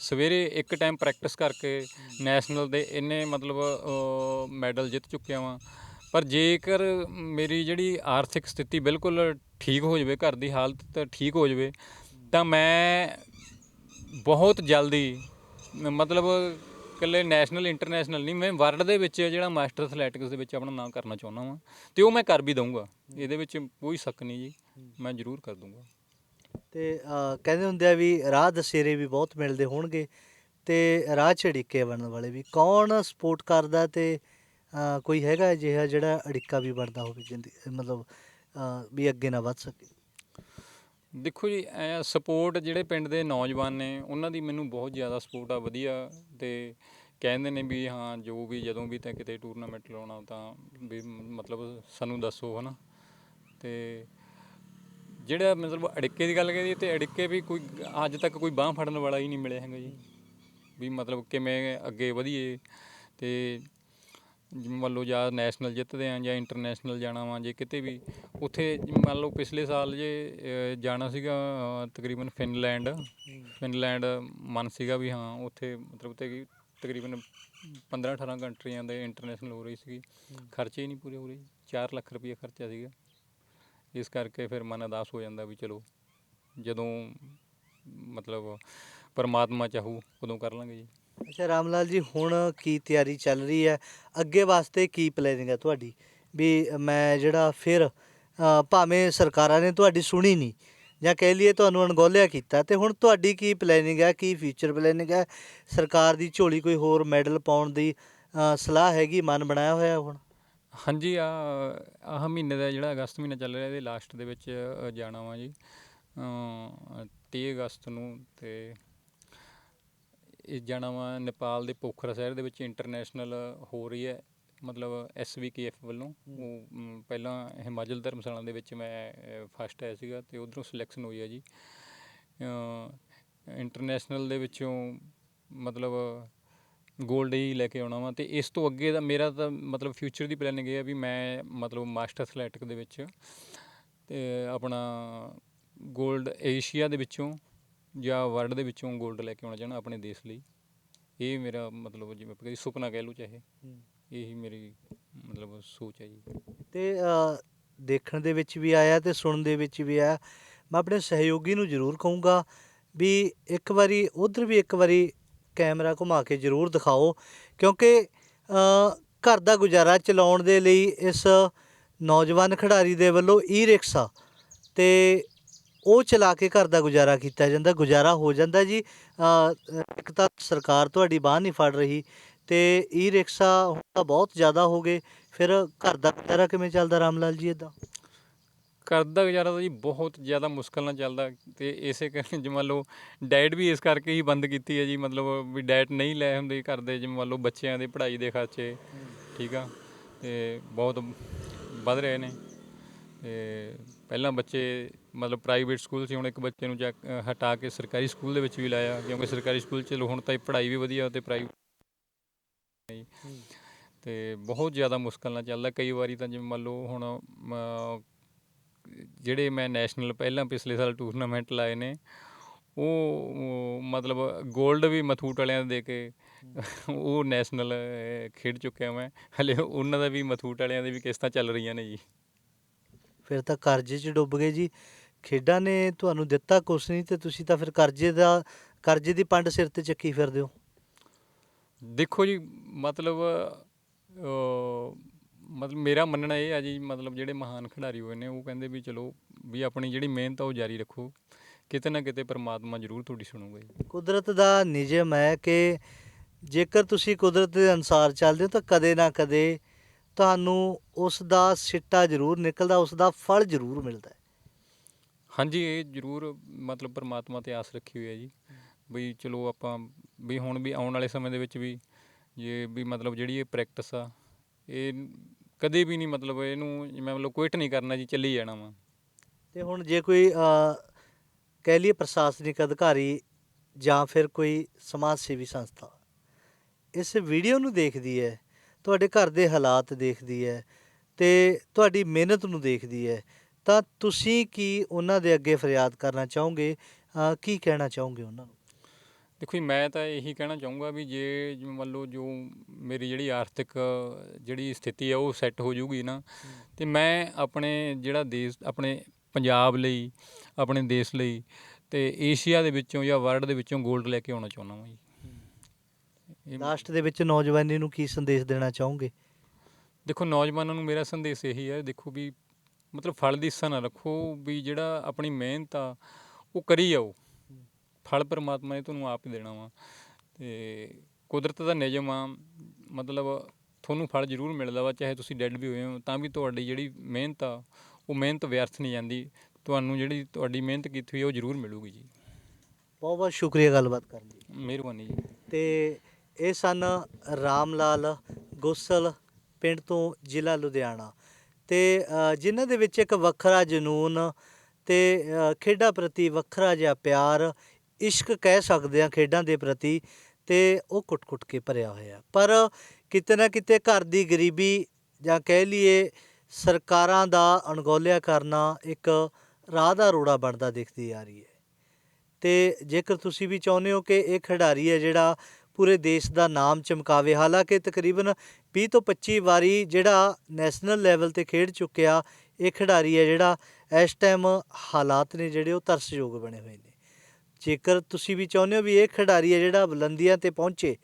ਸਵੇਰੇ ਇੱਕ ਟਾਈਮ ਪ੍ਰੈਕਟਿਸ ਕਰਕੇ ਨੈਸ਼ਨਲ ਦੇ ਇੰਨੇ ਮਤਲਬ ਮੈਡਲ ਜਿੱਤ ਚੁੱਕਿਆ ਵਾਂ ਪਰ ਜੇਕਰ ਮੇਰੀ ਜਿਹੜੀ ਆਰਥਿਕ ਸਥਿਤੀ ਬਿਲਕੁਲ ਠੀਕ ਹੋ ਜਾਵੇ, ਘਰ ਦੀ ਹਾਲਤ ਠੀਕ ਹੋ ਜਾਵੇ, ਤਾਂ ਮੈਂ ਬਹੁਤ ਜਲਦੀ, ਮਤਲਬ ਇਕੱਲੇ ਨੈਸ਼ਨਲ, ਇੰਟਰਨੈਸ਼ਨਲ ਨਹੀਂ, ਮੈਂ ਵਰਲਡ ਦੇ ਵਿੱਚ ਜਿਹੜਾ ਮਾਸਟਰ ਐਥਲੈਟਿਕਸ ਦੇ ਵਿੱਚ ਆਪਣਾ ਨਾਮ ਕਰਨਾ ਚਾਹੁੰਦਾ ਵਾਂ, ਤੇ ਉਹ ਮੈਂ ਕਰ ਵੀ ਦਊਂਗਾ। ਇਹਦੇ ਵਿੱਚ ਕੋਈ ਸ਼ੱਕ ਨਹੀਂ ਜੀ, ਮੈਂ ਜ਼ਰੂਰ ਕਰ ਦੂੰਗਾ ਤੇ ਕਹਿੰਦੇ ਹੁੰਦੇ ਆ ਵੀ ਰਾਹ ਦਸੇਰੇ ਵੀ ਬਹੁਤ ਮਿਲਦੇ ਹੋਣਗੇ, ਤੇ ਰਾਹ ਝੜੀਕੇ ਬਣਨ ਵਾਲੇ ਵੀ, ਕੌਣ ਸਪੋਰਟ ਕਰਦਾ ਤੇ ਕੋਈ ਹੈਗਾ ਅਜਿਹਾ ਜਿਹੜਾ ਅੜਿੱਕਾ ਵੀ ਬਣਦਾ ਹੋਵੇ ਜ਼ਿੰਦਗੀ ਮਤਲਬ ਵੀ ਅੱਗੇ ਨਾ ਵੱਧ ਸਕੇ? ਦੇਖੋ ਜੀ ਸਪੋਰਟ ਜਿਹੜੇ ਪਿੰਡ ਦੇ ਨੌਜਵਾਨ ਨੇ, ਉਹਨਾਂ ਦੀ ਮੈਨੂੰ ਬਹੁਤ ਜ਼ਿਆਦਾ ਸਪੋਰਟ ਆ, ਵਧੀਆ। ਤੇ ਕਹਿੰਦੇ ਨੇ ਵੀ, ਹਾਂ, ਜੋ ਵੀ, ਜਦੋਂ ਵੀ ਤਾਂ ਕਿਤੇ ਟੂਰਨਾਮੈਂਟ ਲਾਉਣਾ, ਤਾਂ ਵੀ ਮਤਲਬ ਸਾਨੂੰ ਦੱਸੋ, ਹਨਾ? ਤੇ ਜਿਹੜਾ ਮਤਲਬ ਅੜਿੱਕੇ ਦੀ ਗੱਲ ਕਰੀਏ ਤੇ ਅੜਿੱਕੇ ਵੀ ਕੋਈ, ਅੱਜ ਤੱਕ ਕੋਈ ਬਾਹ ਫੜਨ ਵਾਲਾ ਹੀ ਨਹੀਂ ਮਿਲਿਆ ਹੈਗਾ ਜੀ। ਵੀ ਮਤਲਬ ਕਿਵੇਂ ਅੱਗੇ ਵਧੀਏ। ਤੇ ਜਿਵੇਂ ਮੰਨ ਲਓ ਜਾਂ ਨੈਸ਼ਨਲ ਜਿੱਤਦੇ ਆ ਜਾਂ ਇੰਟਰਨੈਸ਼ਨਲ ਜਾਣਾ ਵਾ ਜੇ ਕਿਤੇ ਵੀ ਉੱਥੇ ਮੰਨ ਲਓ ਪਿਛਲੇ ਸਾਲ ਜੇ ਅ, ਜਾਣਾ ਸੀਗਾ ਅ, ਤਕਰੀਬਨ ਫਿਨਲੈਂਡ ਫਿਨਲੈਂਡ ਮਨ ਸੀਗਾ ਵੀ ਹਾਂ ਉੱਥੇ ਮਤਲਬ ਤੇ ਕਿ ਤਕਰੀਬਨ 15 18 ਕੰਟਰੀਆਂ ਦੇ ਇੰਟਰਨੈਸ਼ਨਲ ਹੋ ਰਹੀ ਸੀਗੀ। ਖਰਚੇ ਹੀ ਨਹੀਂ ਪੂਰੇ ਹੋ ਰਹੇ 4 ਲੱਖ ਰੁਪਏ ਖਰਚਾ ਸੀਗਾ। ਇਸ ਕਰਕੇ ਫਿਰ ਮਨ ਉਦਾਸ ਹੋ ਜਾਂਦਾ ਵੀ ਚਲੋ ਜਦੋਂ ਮਤਲਬ ਪਰਮਾਤਮਾ ਚਾਹੂ ਉਦੋਂ ਕਰ ਲਾਂਗੇ ਜੀ। ਅੱਛਾ ਰਾਮ ਲਾਲ ਜੀ ਹੁਣ ਕੀ ਤਿਆਰੀ ਚੱਲ ਰਹੀ ਹੈ? ਅੱਗੇ ਵਾਸਤੇ ਕੀ ਪਲੈਨਿੰਗ ਹੈ ਤੁਹਾਡੀ? ਵੀ ਮੈਂ ਜਿਹੜਾ ਫਿਰ ਭਾਵੇਂ ਸਰਕਾਰਾਂ ਨੇ ਤੁਹਾਡੀ ਸੁਣੀ ਨਹੀਂ ਜਾਂ ਕਹਿ ਲਈਏ ਤੁਹਾਨੂੰ ਅਣਗੌਲਿਆ ਕੀਤਾ ਤੇ ਹੁਣ ਤੁਹਾਡੀ ਕੀ ਪਲੈਨਿੰਗ ਹੈ? ਕੀ ਫਿਊਚਰ ਪਲੈਨਿੰਗ ਹੈ? ਸਰਕਾਰ ਦੀ ਝੋਲੀ ਕੋਈ ਹੋਰ ਮੈਡਲ ਪਾਉਣ ਦੀ ਸਲਾਹ ਹੈਗੀ ਮਨ ਬਣਾਇਆ ਹੋਇਆ ਹੁਣ? ਹਾਂਜੀ ਆ ਆਹ ਮਹੀਨੇ ਦਾ ਜਿਹੜਾ ਅਗਸਤ ਮਹੀਨਾ ਚੱਲ ਰਿਹਾ ਇਹਦੇ ਲਾਸਟ ਦੇ ਵਿੱਚ ਜਾਣਾ ਵਾ ਜੀ। ਅ, 30 ਅਗਸਤ ਨੂੰ ਤੇ ਇਹ ਜਾਣਾ ਵਾ ਨੇਪਾਲ ਦੇ ਪੋਖਰਾ ਸ਼ਹਿਰ ਦੇ ਵਿੱਚ ਇੰਟਰਨੈਸ਼ਨਲ ਹੋ ਰਹੀ ਹੈ। ਮਤਲਬ ਐਸਵੀਕੇਐਫ ਵੱਲੋਂ। ਉਹ ਮ, ਪਹਿਲਾਂ ਹਿਮਾਚਲ ਧਰਮਸ਼ਾਲਾ ਦੇ ਵਿੱਚ ਮੈਂ ਫਸਟ ਆਇਆ ਸੀਗਾ ਤੇ ਉਧਰੋਂ ਸਿਲੈਕਸ਼ਨ ਹੋਈ ਹੈ ਜੀ। ਇੰਟਰਨੈਸ਼ਨਲ ਦੇ ਵਿੱਚੋਂ ਮਤਲਬ 골ਡ ਹੀ ਲੈ ਕੇ ਆਉਣਾ ਵਾ ਤੇ ਇਸ ਤੋਂ ਅੱਗੇ ਦਾ ਮੇਰਾ ਤਾਂ ਮਤਲਬ ਫਿਊਚਰ ਦੀ ਪਲੈਨਿੰਗ ਇਹ ਹੈ ਵੀ ਮੈਂ ਮਤਲਬ ਮਾਸਟਰ ਐਥਲੈਟਿਕ ਦੇ ਵਿੱਚ ਤੇ ਆਪਣਾ 골ਡ ਏਸ਼ੀਆ ਦੇ ਵਿੱਚੋਂ ਜਾਂ ਵਰਲਡ ਦੇ ਵਿੱਚੋਂ 골ਡ ਲੈ ਕੇ ਆਉਣਾ ਚਾਹਣਾ ਆਪਣੇ ਦੇਸ਼ ਲਈ ਇਹ ਮੇਰਾ ਮਤਲਬ ਜਿਵੇਂ ਆਪਾਂ ਸੁਪਨਾ ਕਹਿ ਲਓ ਚਾਹੇ ਇਹੀ ਮੇਰੀ ਮਤਲਬ ਸੋਚ ਹੈ ਜੀ। ਤੇ ਅ, ਦੇਖਣ ਦੇ ਵਿੱਚ ਵੀ ਆਇਆ ਤੇ ਸੁਣਨ ਦੇ ਵਿੱਚ ਵੀ ਆਇਆ ਮੈਂ ਆਪਣੇ ਸਹਿਯੋਗੀ ਨੂੰ ਜ਼ਰੂਰ ਕਹੂੰਗਾ ਵੀ ਇੱਕ ਵਾਰੀ ਉਧਰ ਵੀ ਇੱਕ ਵਾਰੀ ਕੈਮਰਾ ਘੁਮਾ ਕੇ ਜ਼ਰੂਰ ਦਿਖਾਓ ਕਿਉਂਕਿ ਅ, ਘਰ ਦਾ ਗੁਜ਼ਾਰਾ ਚਲਾਉਣ ਦੇ ਲਈ ਇਸ ਨੌਜਵਾਨ ਖਿਡਾਰੀ ਦੇ ਵੱਲੋਂ ਈ ਰਿਕਸ਼ਾ ਤੇ ਉਹ ਚਲਾ ਕੇ ਘਰ ਦਾ ਗੁਜ਼ਾਰਾ ਕੀਤਾ ਜਾਂਦਾ, ਗੁਜ਼ਾਰਾ ਹੋ ਜਾਂਦਾ ਜੀ। ਇੱਕ ਤਾਂ ਸਰਕਾਰ ਤੁਹਾਡੀ ਬਾਹ ਨਹੀਂ ਫੜ ਰਹੀ ਤੇ ਈ ਰਿਕਸ਼ਾ ਹੁਣ ਤਾਂ ਬਹੁਤ ਜ਼ਿਆਦਾ ਹੋ ਗਏ। ਫਿਰ ਘਰ ਦਾ ਗੁਜ਼ਾਰਾ ਕਿਵੇਂ ਚੱਲਦਾ ਰਾਮ ਲਾਲ ਜੀ ਇਦਾਂ ਘਰ ਦਾ ਗੁਜ਼ਾਰਾ ਤਾਂ ਜੀ ਬਹੁਤ ਜ਼ਿਆਦਾ ਮੁਸ਼ਕਲ ਨਾਲ ਚੱਲਦਾ ਤੇ ਇਸੇ ਕਰਕੇ ਜਿਵੇਂ ਮੰਨ ਲਓ ਡਾਈਟ ਵੀ ਇਸ ਕਰਕੇ ਹੀ ਬੰਦ ਕੀਤੀ ਹੈ ਜੀ, ਮਤਲਬ ਵੀ ਡਾਈਟ ਨਹੀਂ ਲੈ ਹੁੰਦੇ ਘਰ ਦੇ ਜਿਵੇਂ ਮੰਨ ਲਓ ਬੱਚਿਆਂ ਦੇ ਪੜ੍ਹਾਈ ਦੇ ਖਰਚੇ, ਠੀਕ ਆ, ਤੇ ਬਹੁਤ ਵੱਧ ਰਹੇ ਨੇ ਤੇ ਪਹਿਲਾਂ ਬੱਚੇ ਮਤਲਬ ਪ੍ਰਾਈਵੇਟ ਸਕੂਲ ਸੀ, ਹੁਣ ਇੱਕ ਬੱਚੇ ਨੂੰ ਜਾ- ਹਟਾ ਕੇ ਸਰਕਾਰੀ ਸਕੂਲ ਦੇ ਵਿੱਚ ਵੀ ਲਾਇਆ, ਕਿਉਂਕਿ ਸਰਕਾਰੀ ਸਕੂਲ ਚ ਹੁਣ ਤਾਂ ਪੜ੍ਹਾਈ ਵੀ ਵਧੀਆ ਤੇ ਪ੍ਰਾਈਵੇਟ ਤੇ ਬਹੁਤ ਜ਼ਿਆਦਾ ਮੁਸ਼ਕਲ ਨਾਲ ਚੱਲਦਾ। ਕਈ ਵਾਰੀ ਤਾਂ ਜਿਵੇਂ ਮੰਨ ਲਓ ਹੁਣ ਜਿਹੜੇ ਮੈਂ ਨੈਸ਼ਨਲ ਪਹਿਲਾਂ ਪਿਛਲੇ ਸਾਲ ਟੂਰਨਾਮੈਂਟ ਲਾਏ ਨੇ, ਉਹ ਉਹ ਮਤਲਬ 골ਡ ਵੀ ਮਥੂਟ ਵਾਲਿਆਂ ਦੇ ਕੇ ਉਹ ਨੈਸ਼ਨਲ ਖੇਡ ਚੁੱਕਿਆ ਮੈਂ। ਹਲੇ ਉਹਨਾਂ ਦਾ ਵੀ ਮਥੂਟ ਵਾਲਿਆਂ ਦੇ ਵੀ ਕਿਸ਼ਤਾਂ ਚੱਲ ਰਹੀਆਂ ਨੇ ਜੀ। ਫਿਰ ਤਾਂ ਕਰਜ਼ੇ 'ਚ ਡੁੱਬ ਗਏ ਜੀ। ਖੇਡਾਂ ਨੇ ਤੁਹਾਨੂੰ ਦਿੱਤਾ ਕੁਛ ਨਹੀਂ ਤੇ ਤੁਸੀਂ ਤਾਂ ਫਿਰ ਕਰਜ਼ੇ ਦਾ ਕਰਜ਼ੇ ਦੀ ਪੰਡ ਸਿਰ ਤੇ ਚੱਕੀ ਫਿਰਦੇ ਹੋ। ਦੇਖੋ ਜੀ ਮਤਲਬ ਮਤਲਬ ਮੇਰਾ ਮੰਨਣਾ ਇਹ ਆ ਜੀ ਮਤਲਬ ਜਿਹੜੇ ਮਹਾਨ ਖਿਡਾਰੀ ਹੋਏ ਨੇ ਉਹ ਕਹਿੰਦੇ ਵੀ ਚਲੋ ਵੀ ਆਪਣੀ ਜਿਹੜੀ ਮਿਹਨਤ ਆ ਉਹ ਜਾਰੀ ਰੱਖੋ। ਕਿਤੇ ਨਾ ਕਿਤੇ ਪਰਮਾਤਮਾ ਜ਼ਰੂਰ ਤੁਹਾਡੀ ਸੁਣੂਗਾ ਜੀ। ਕੁਦਰਤ ਦਾ ਨਿਯਮ ਹੈ ਕਿ ਜੇਕਰ ਤੁਸੀਂ ਕੁਦਰਤ ਦੇ ਅਨੁਸਾਰ ਚੱਲਦੇ ਹੋ ਤਾਂ ਕਦੇ ਨਾ ਕਦੇ ਤੁਹਾਨੂੰ ਉਸ ਦਾ ਸਿੱਟਾ ਜ਼ਰੂਰ ਨਿਕਲਦਾ ਉਸ ਦਾ ਫਲ ਜ਼ਰੂਰ ਮਿਲਦਾ ਹੈ। ਹਾਂਜੀ ਇਹ ਜ਼ਰੂਰ ਮਤਲਬ ਪਰਮਾਤਮਾ ਤੇ ਆਸ ਰੱਖੀ ਹੋਈ ਹੈ ਜੀ। ਵੀ ਚਲੋ ਆਪਾਂ ਵੀ ਹੁਣ ਵੀ ਆਉਣ ਵਾਲੇ ਸਮੇਂ ਦੇ ਵਿੱਚ ਵੀ ਜੇ ਵੀ ਮਤਲਬ ਜਿਹੜੀ ਇਹ ਪ੍ਰੈਕਟਿਸ ਆ ਇਹ ਕਦੇ ਵੀ ਨਹੀਂ ਮਤਲਬ ਇਹਨੂੰ ਜਿਵੇਂ ਮਤਲਬ ਕੁਇਟ ਨਹੀਂ ਕਰਨਾ ਜੀ ਚੱਲੀ ਜਾਣਾ ਵਾ। ਤੇ ਹੁਣ ਜੇ ਕੋਈ ਅ, ਕਹਿ ਲਈਏ ਪ੍ਰਸ਼ਾਸਨਿਕ ਅਧਿਕਾਰੀ ਜਾਂ ਫਿਰ ਕੋਈ ਸਮਾਜ ਸੇਵੀ ਸੰਸਥਾ ਇਸ ਵੀਡੀਓ ਨੂੰ ਦੇਖਦੀ ਹੈ ਤੁਹਾਡੇ ਘਰ ਦੇ ਹਾਲਾਤ ਦੇਖਦੀ ਹੈ ਤੇ ਤੁਹਾਡੀ ਮਿਹਨਤ ਨੂੰ ਦੇਖਦੀ ਹੈ ਤਾਂ ਤੁਸੀਂ ਕੀ ਉਹਨਾਂ ਦੇ ਅੱਗੇ ਫਰਿਆਦ ਕਰਨਾ ਚਾਹੋਗੇ? ਕੀ ਕਹਿਣਾ ਚਾਹੋਗੇ ਉਹਨਾਂ ਨੂੰ? ਦੇਖੋ ਜੀ ਮੈਂ ਤਾਂ ਇਹੀ ਕਹਿਣਾ ਚਾਹੂੰਗਾ ਵੀ ਜੇ ਜਿਵੇਂ ਮੰਨ ਲਓ ਜੋ ਮੇਰੀ ਜਿਹੜੀ ਆਰਥਿਕ ਜਿਹੜੀ ਸਥਿਤੀ ਆ ਉਹ ਸੈੱਟ ਹੋ ਜਾਊਗੀ ਨਾ ਤੇ ਮੈਂ ਆਪਣੇ ਜਿਹੜਾ ਦੇਸ਼ ਆਪਣੇ ਪੰਜਾਬ ਲਈ ਆਪਣੇ ਦੇਸ਼ ਲਈ ਤੇ ਏਸ਼ੀਆ ਦੇ ਵਿੱਚੋਂ ਜਾਂ ਵਰਲਡ ਦੇ ਵਿੱਚੋਂ 골ਡ ਲੈ ਕੇ ਆਉਣਾ ਚਾਹੁੰਦਾ ਹਾਂ ਜੀ। ਇਹ- ਲਾਸਟ ਦੇ ਵਿੱਚ ਨੌਜਵਾਨੀ ਨੂੰ ਕੀ ਸੰਦੇਸ਼ ਦੇਣਾ ਚਾਹੋਗੇ? ਦੇਖੋ ਨੌਜਵਾਨਾਂ ਨੂੰ ਮੇਰਾ ਸੰਦੇਸ਼ ਇਹੀ ਹੈ ਦੇਖੋ ਵੀ ਮਤਲਬ ਫਲ ਦੀ ਇੱਛਾ ਨਾ ਰੱਖੋ ਵੀ ਜਿਹੜਾ ਆਪਣੀ ਮਿਹਨਤ ਆ ਉਹ ਕਰੀ ਜਾਓ। ਫਲ ਪਰਮਾਤਮਾ ਨੇ ਤੁਹਾਨੂੰ ਆਪ ਹੀ ਦੇਣਾ ਵਾ। ਤੇ ਕੁਦਰਤ ਦਾ ਨਿਯਮ ਆ ਮਤਲਬ ਤੁਹਾਨੂੰ ਫਲ ਜ਼ਰੂਰ ਮਿਲਦਾ ਵਾ ਚਾਹੇ ਤੁਸੀਂ ਡੈੱਡ ਵੀ ਹੋਏ ਹੋ ਤਾਂ ਵੀ ਤੁਹਾਡੀ ਜਿਹੜੀ ਮਿਹਨਤ ਆ ਉਹ ਮਿਹਨਤ ਵਿਅਰਥ ਨਹੀਂ ਜਾਂਦੀ। ਤੁਹਾਨੂੰ ਜਿਹੜੀ ਤੁਹਾਡੀ ਮਿਹਨਤ ਕੀਤੀ ਹੋਈ ਆ ਉਹ ਜ਼ਰੂਰ ਮਿਲੂਗੀ ਜੀ। ਬਹੁਤ ਬਹੁਤ ਸ਼ੁਕਰੀਆ ਗੱਲਬਾਤ ਕਰਨ ਲਈ ਮਿਹਰਬਾਨੀ ਜੀ। ਤੇ ਇਹ ਸਨ ਰਾਮ ਲਾਲ ਗੋਸਲ ਪਿੰਡ ਤੋਂ ਜ਼ਿਲ੍ਹਾ ਲੁਧਿਆਣਾ। ਤੇ ਅ, ਜਿਨ੍ਹਾਂ ਦੇ ਵਿੱਚ ਇੱਕ ਵੱਖਰਾ ਜਨੂਨ ਤੇ ਖੇਡਾਂ ਪ੍ਰਤੀ ਵੱਖਰਾ ਜਿਹਾ ਪਿਆਰ ਇਸ਼ਕ ਕਹਿ ਸਕਦੇ ਆ ਖੇਡਾਂ ਦੇ ਪ੍ਰਤੀ ਤੇ ਉਹ ਕੁੱਟ-ਕੁੱਟ ਕੇ ਭਰਿਆ ਹੋਇਆ। ਪਰ ਕਿਤੇ ਨਾ ਕਿਤੇ ਘਰ ਦੀ ਗਰੀਬੀ ਜਾਂ ਕਹਿ ਲਈਏ ਸਰਕਾਰਾਂ ਦਾ ਅਣਗੌਲਿਆ ਕਰਨਾ ਇੱਕ ਰਾਹ ਦਾ ਰੋੜਾ ਬਣਦਾ ਦਿਖਦੀ ਆ ਰਹੀ ਹੈ। ਤੇ ਜੇਕਰ ਤੁਸੀਂ ਵੀ ਚਾਹੁੰਦੇ ਹੋ ਕਿ ਇਹ ਖਿਡਾਰੀ ਹੈ ਜਿਹੜਾ ਪੂਰੇ ਦੇਸ਼ ਦਾ ਨਾਮ ਚਮਕਾਵੇ। ਹਾਲਾਂਕਿ ਤਕਰੀਬਨ 20 ਤੋਂ 25 ਵਾਰੀ ਜਿਹੜਾ ਨੈਸ਼ਨਲ ਲੈਵਲ ਤੇ ਖੇਡ ਚੁੱਕਿਆ, ਇਹ ਖਿਡਾਰੀ ਹੈ ਜਿਹੜਾ ਇਸ ਟਾਈਮ ਹਾਲਾਤ ਨੇ ਜਿਹੜੇ ਉਹ ਤਰਸਯੋਗ ਬਣੇ ਹੋਏ ਨੇ। ਜੇਕਰ ਤੁਸੀਂ ਵੀ ਚਾਹੁੰਦੇ ਹੋ ਵੀ ਇਹ ਖਿਡਾਰੀ ਹੈ ਜਿਹੜਾ ਬੁਲੰਦੀਆਂ ਤੇ ਪਹੁੰਚੇ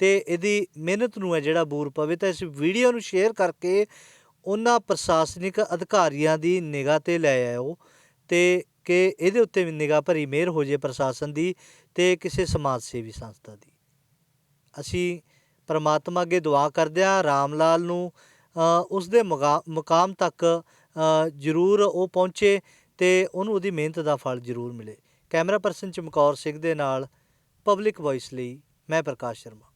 ਤੇ ਇਹਦੀ ਮਿਹਨਤ ਨੂੰ ਹੈ ਜਿਹੜਾ ਬੂਰ ਪਵੇ, ਤਾਂ ਇਸ ਵੀਡੀਓ ਨੂੰ ਸ਼ੇਅਰ ਕਰਕੇ ਉਹਨਾਂ ਪ੍ਰਸ਼ਾਸਨਿਕ ਅਧਿਕਾਰੀਆਂ ਦੀ ਨਿਗਾਹ ਤੇ ਲੈ ਆਇਓ ਤੇ ਕਿ ਇਹਦੇ ਉੱਤੇ ਵੀ ਨਿਗਾਹ ਭਰੀ ਮਿਹਰ ਹੋ ਜੇ ਪ੍ਰਸ਼ਾਸਨ ਦੀ ਤੇ ਕਿਸੇ ਸਮਾਜ ਸੇਵੀ ਸੰਸਥਾ ਦੀ। ਅਸੀਂ ਪਰਮਾਤਮਾ ਅੱਗੇ ਦੁਆ ਕਰਦੇ ਹਾਂ ਰਾਮ ਲਾਲ ਨੂੰ ਅ, ਉਸ ਦੇ ਮੁਗਾ- ਮੁਕਾਮ ਤੱਕ ਜ਼ਰੂਰ ਉਹ ਪਹੁੰਚੇ ਅਤੇ ਉਹਨੂੰ ਉਹਦੀ ਮਿਹਨਤ ਦਾ ਫਲ ਜ਼ਰੂਰ ਮਿਲੇ। ਕੈਮਰਾ ਪਰਸਨ ਚਮਕੌਰ ਸਿੰਘ ਦੇ ਨਾਲ ਪਬਲਿਕ ਵੌਇਸ ਲਈ ਮੈਂ ਪ੍ਰਕਾਸ਼ ਸ਼ਰਮਾ।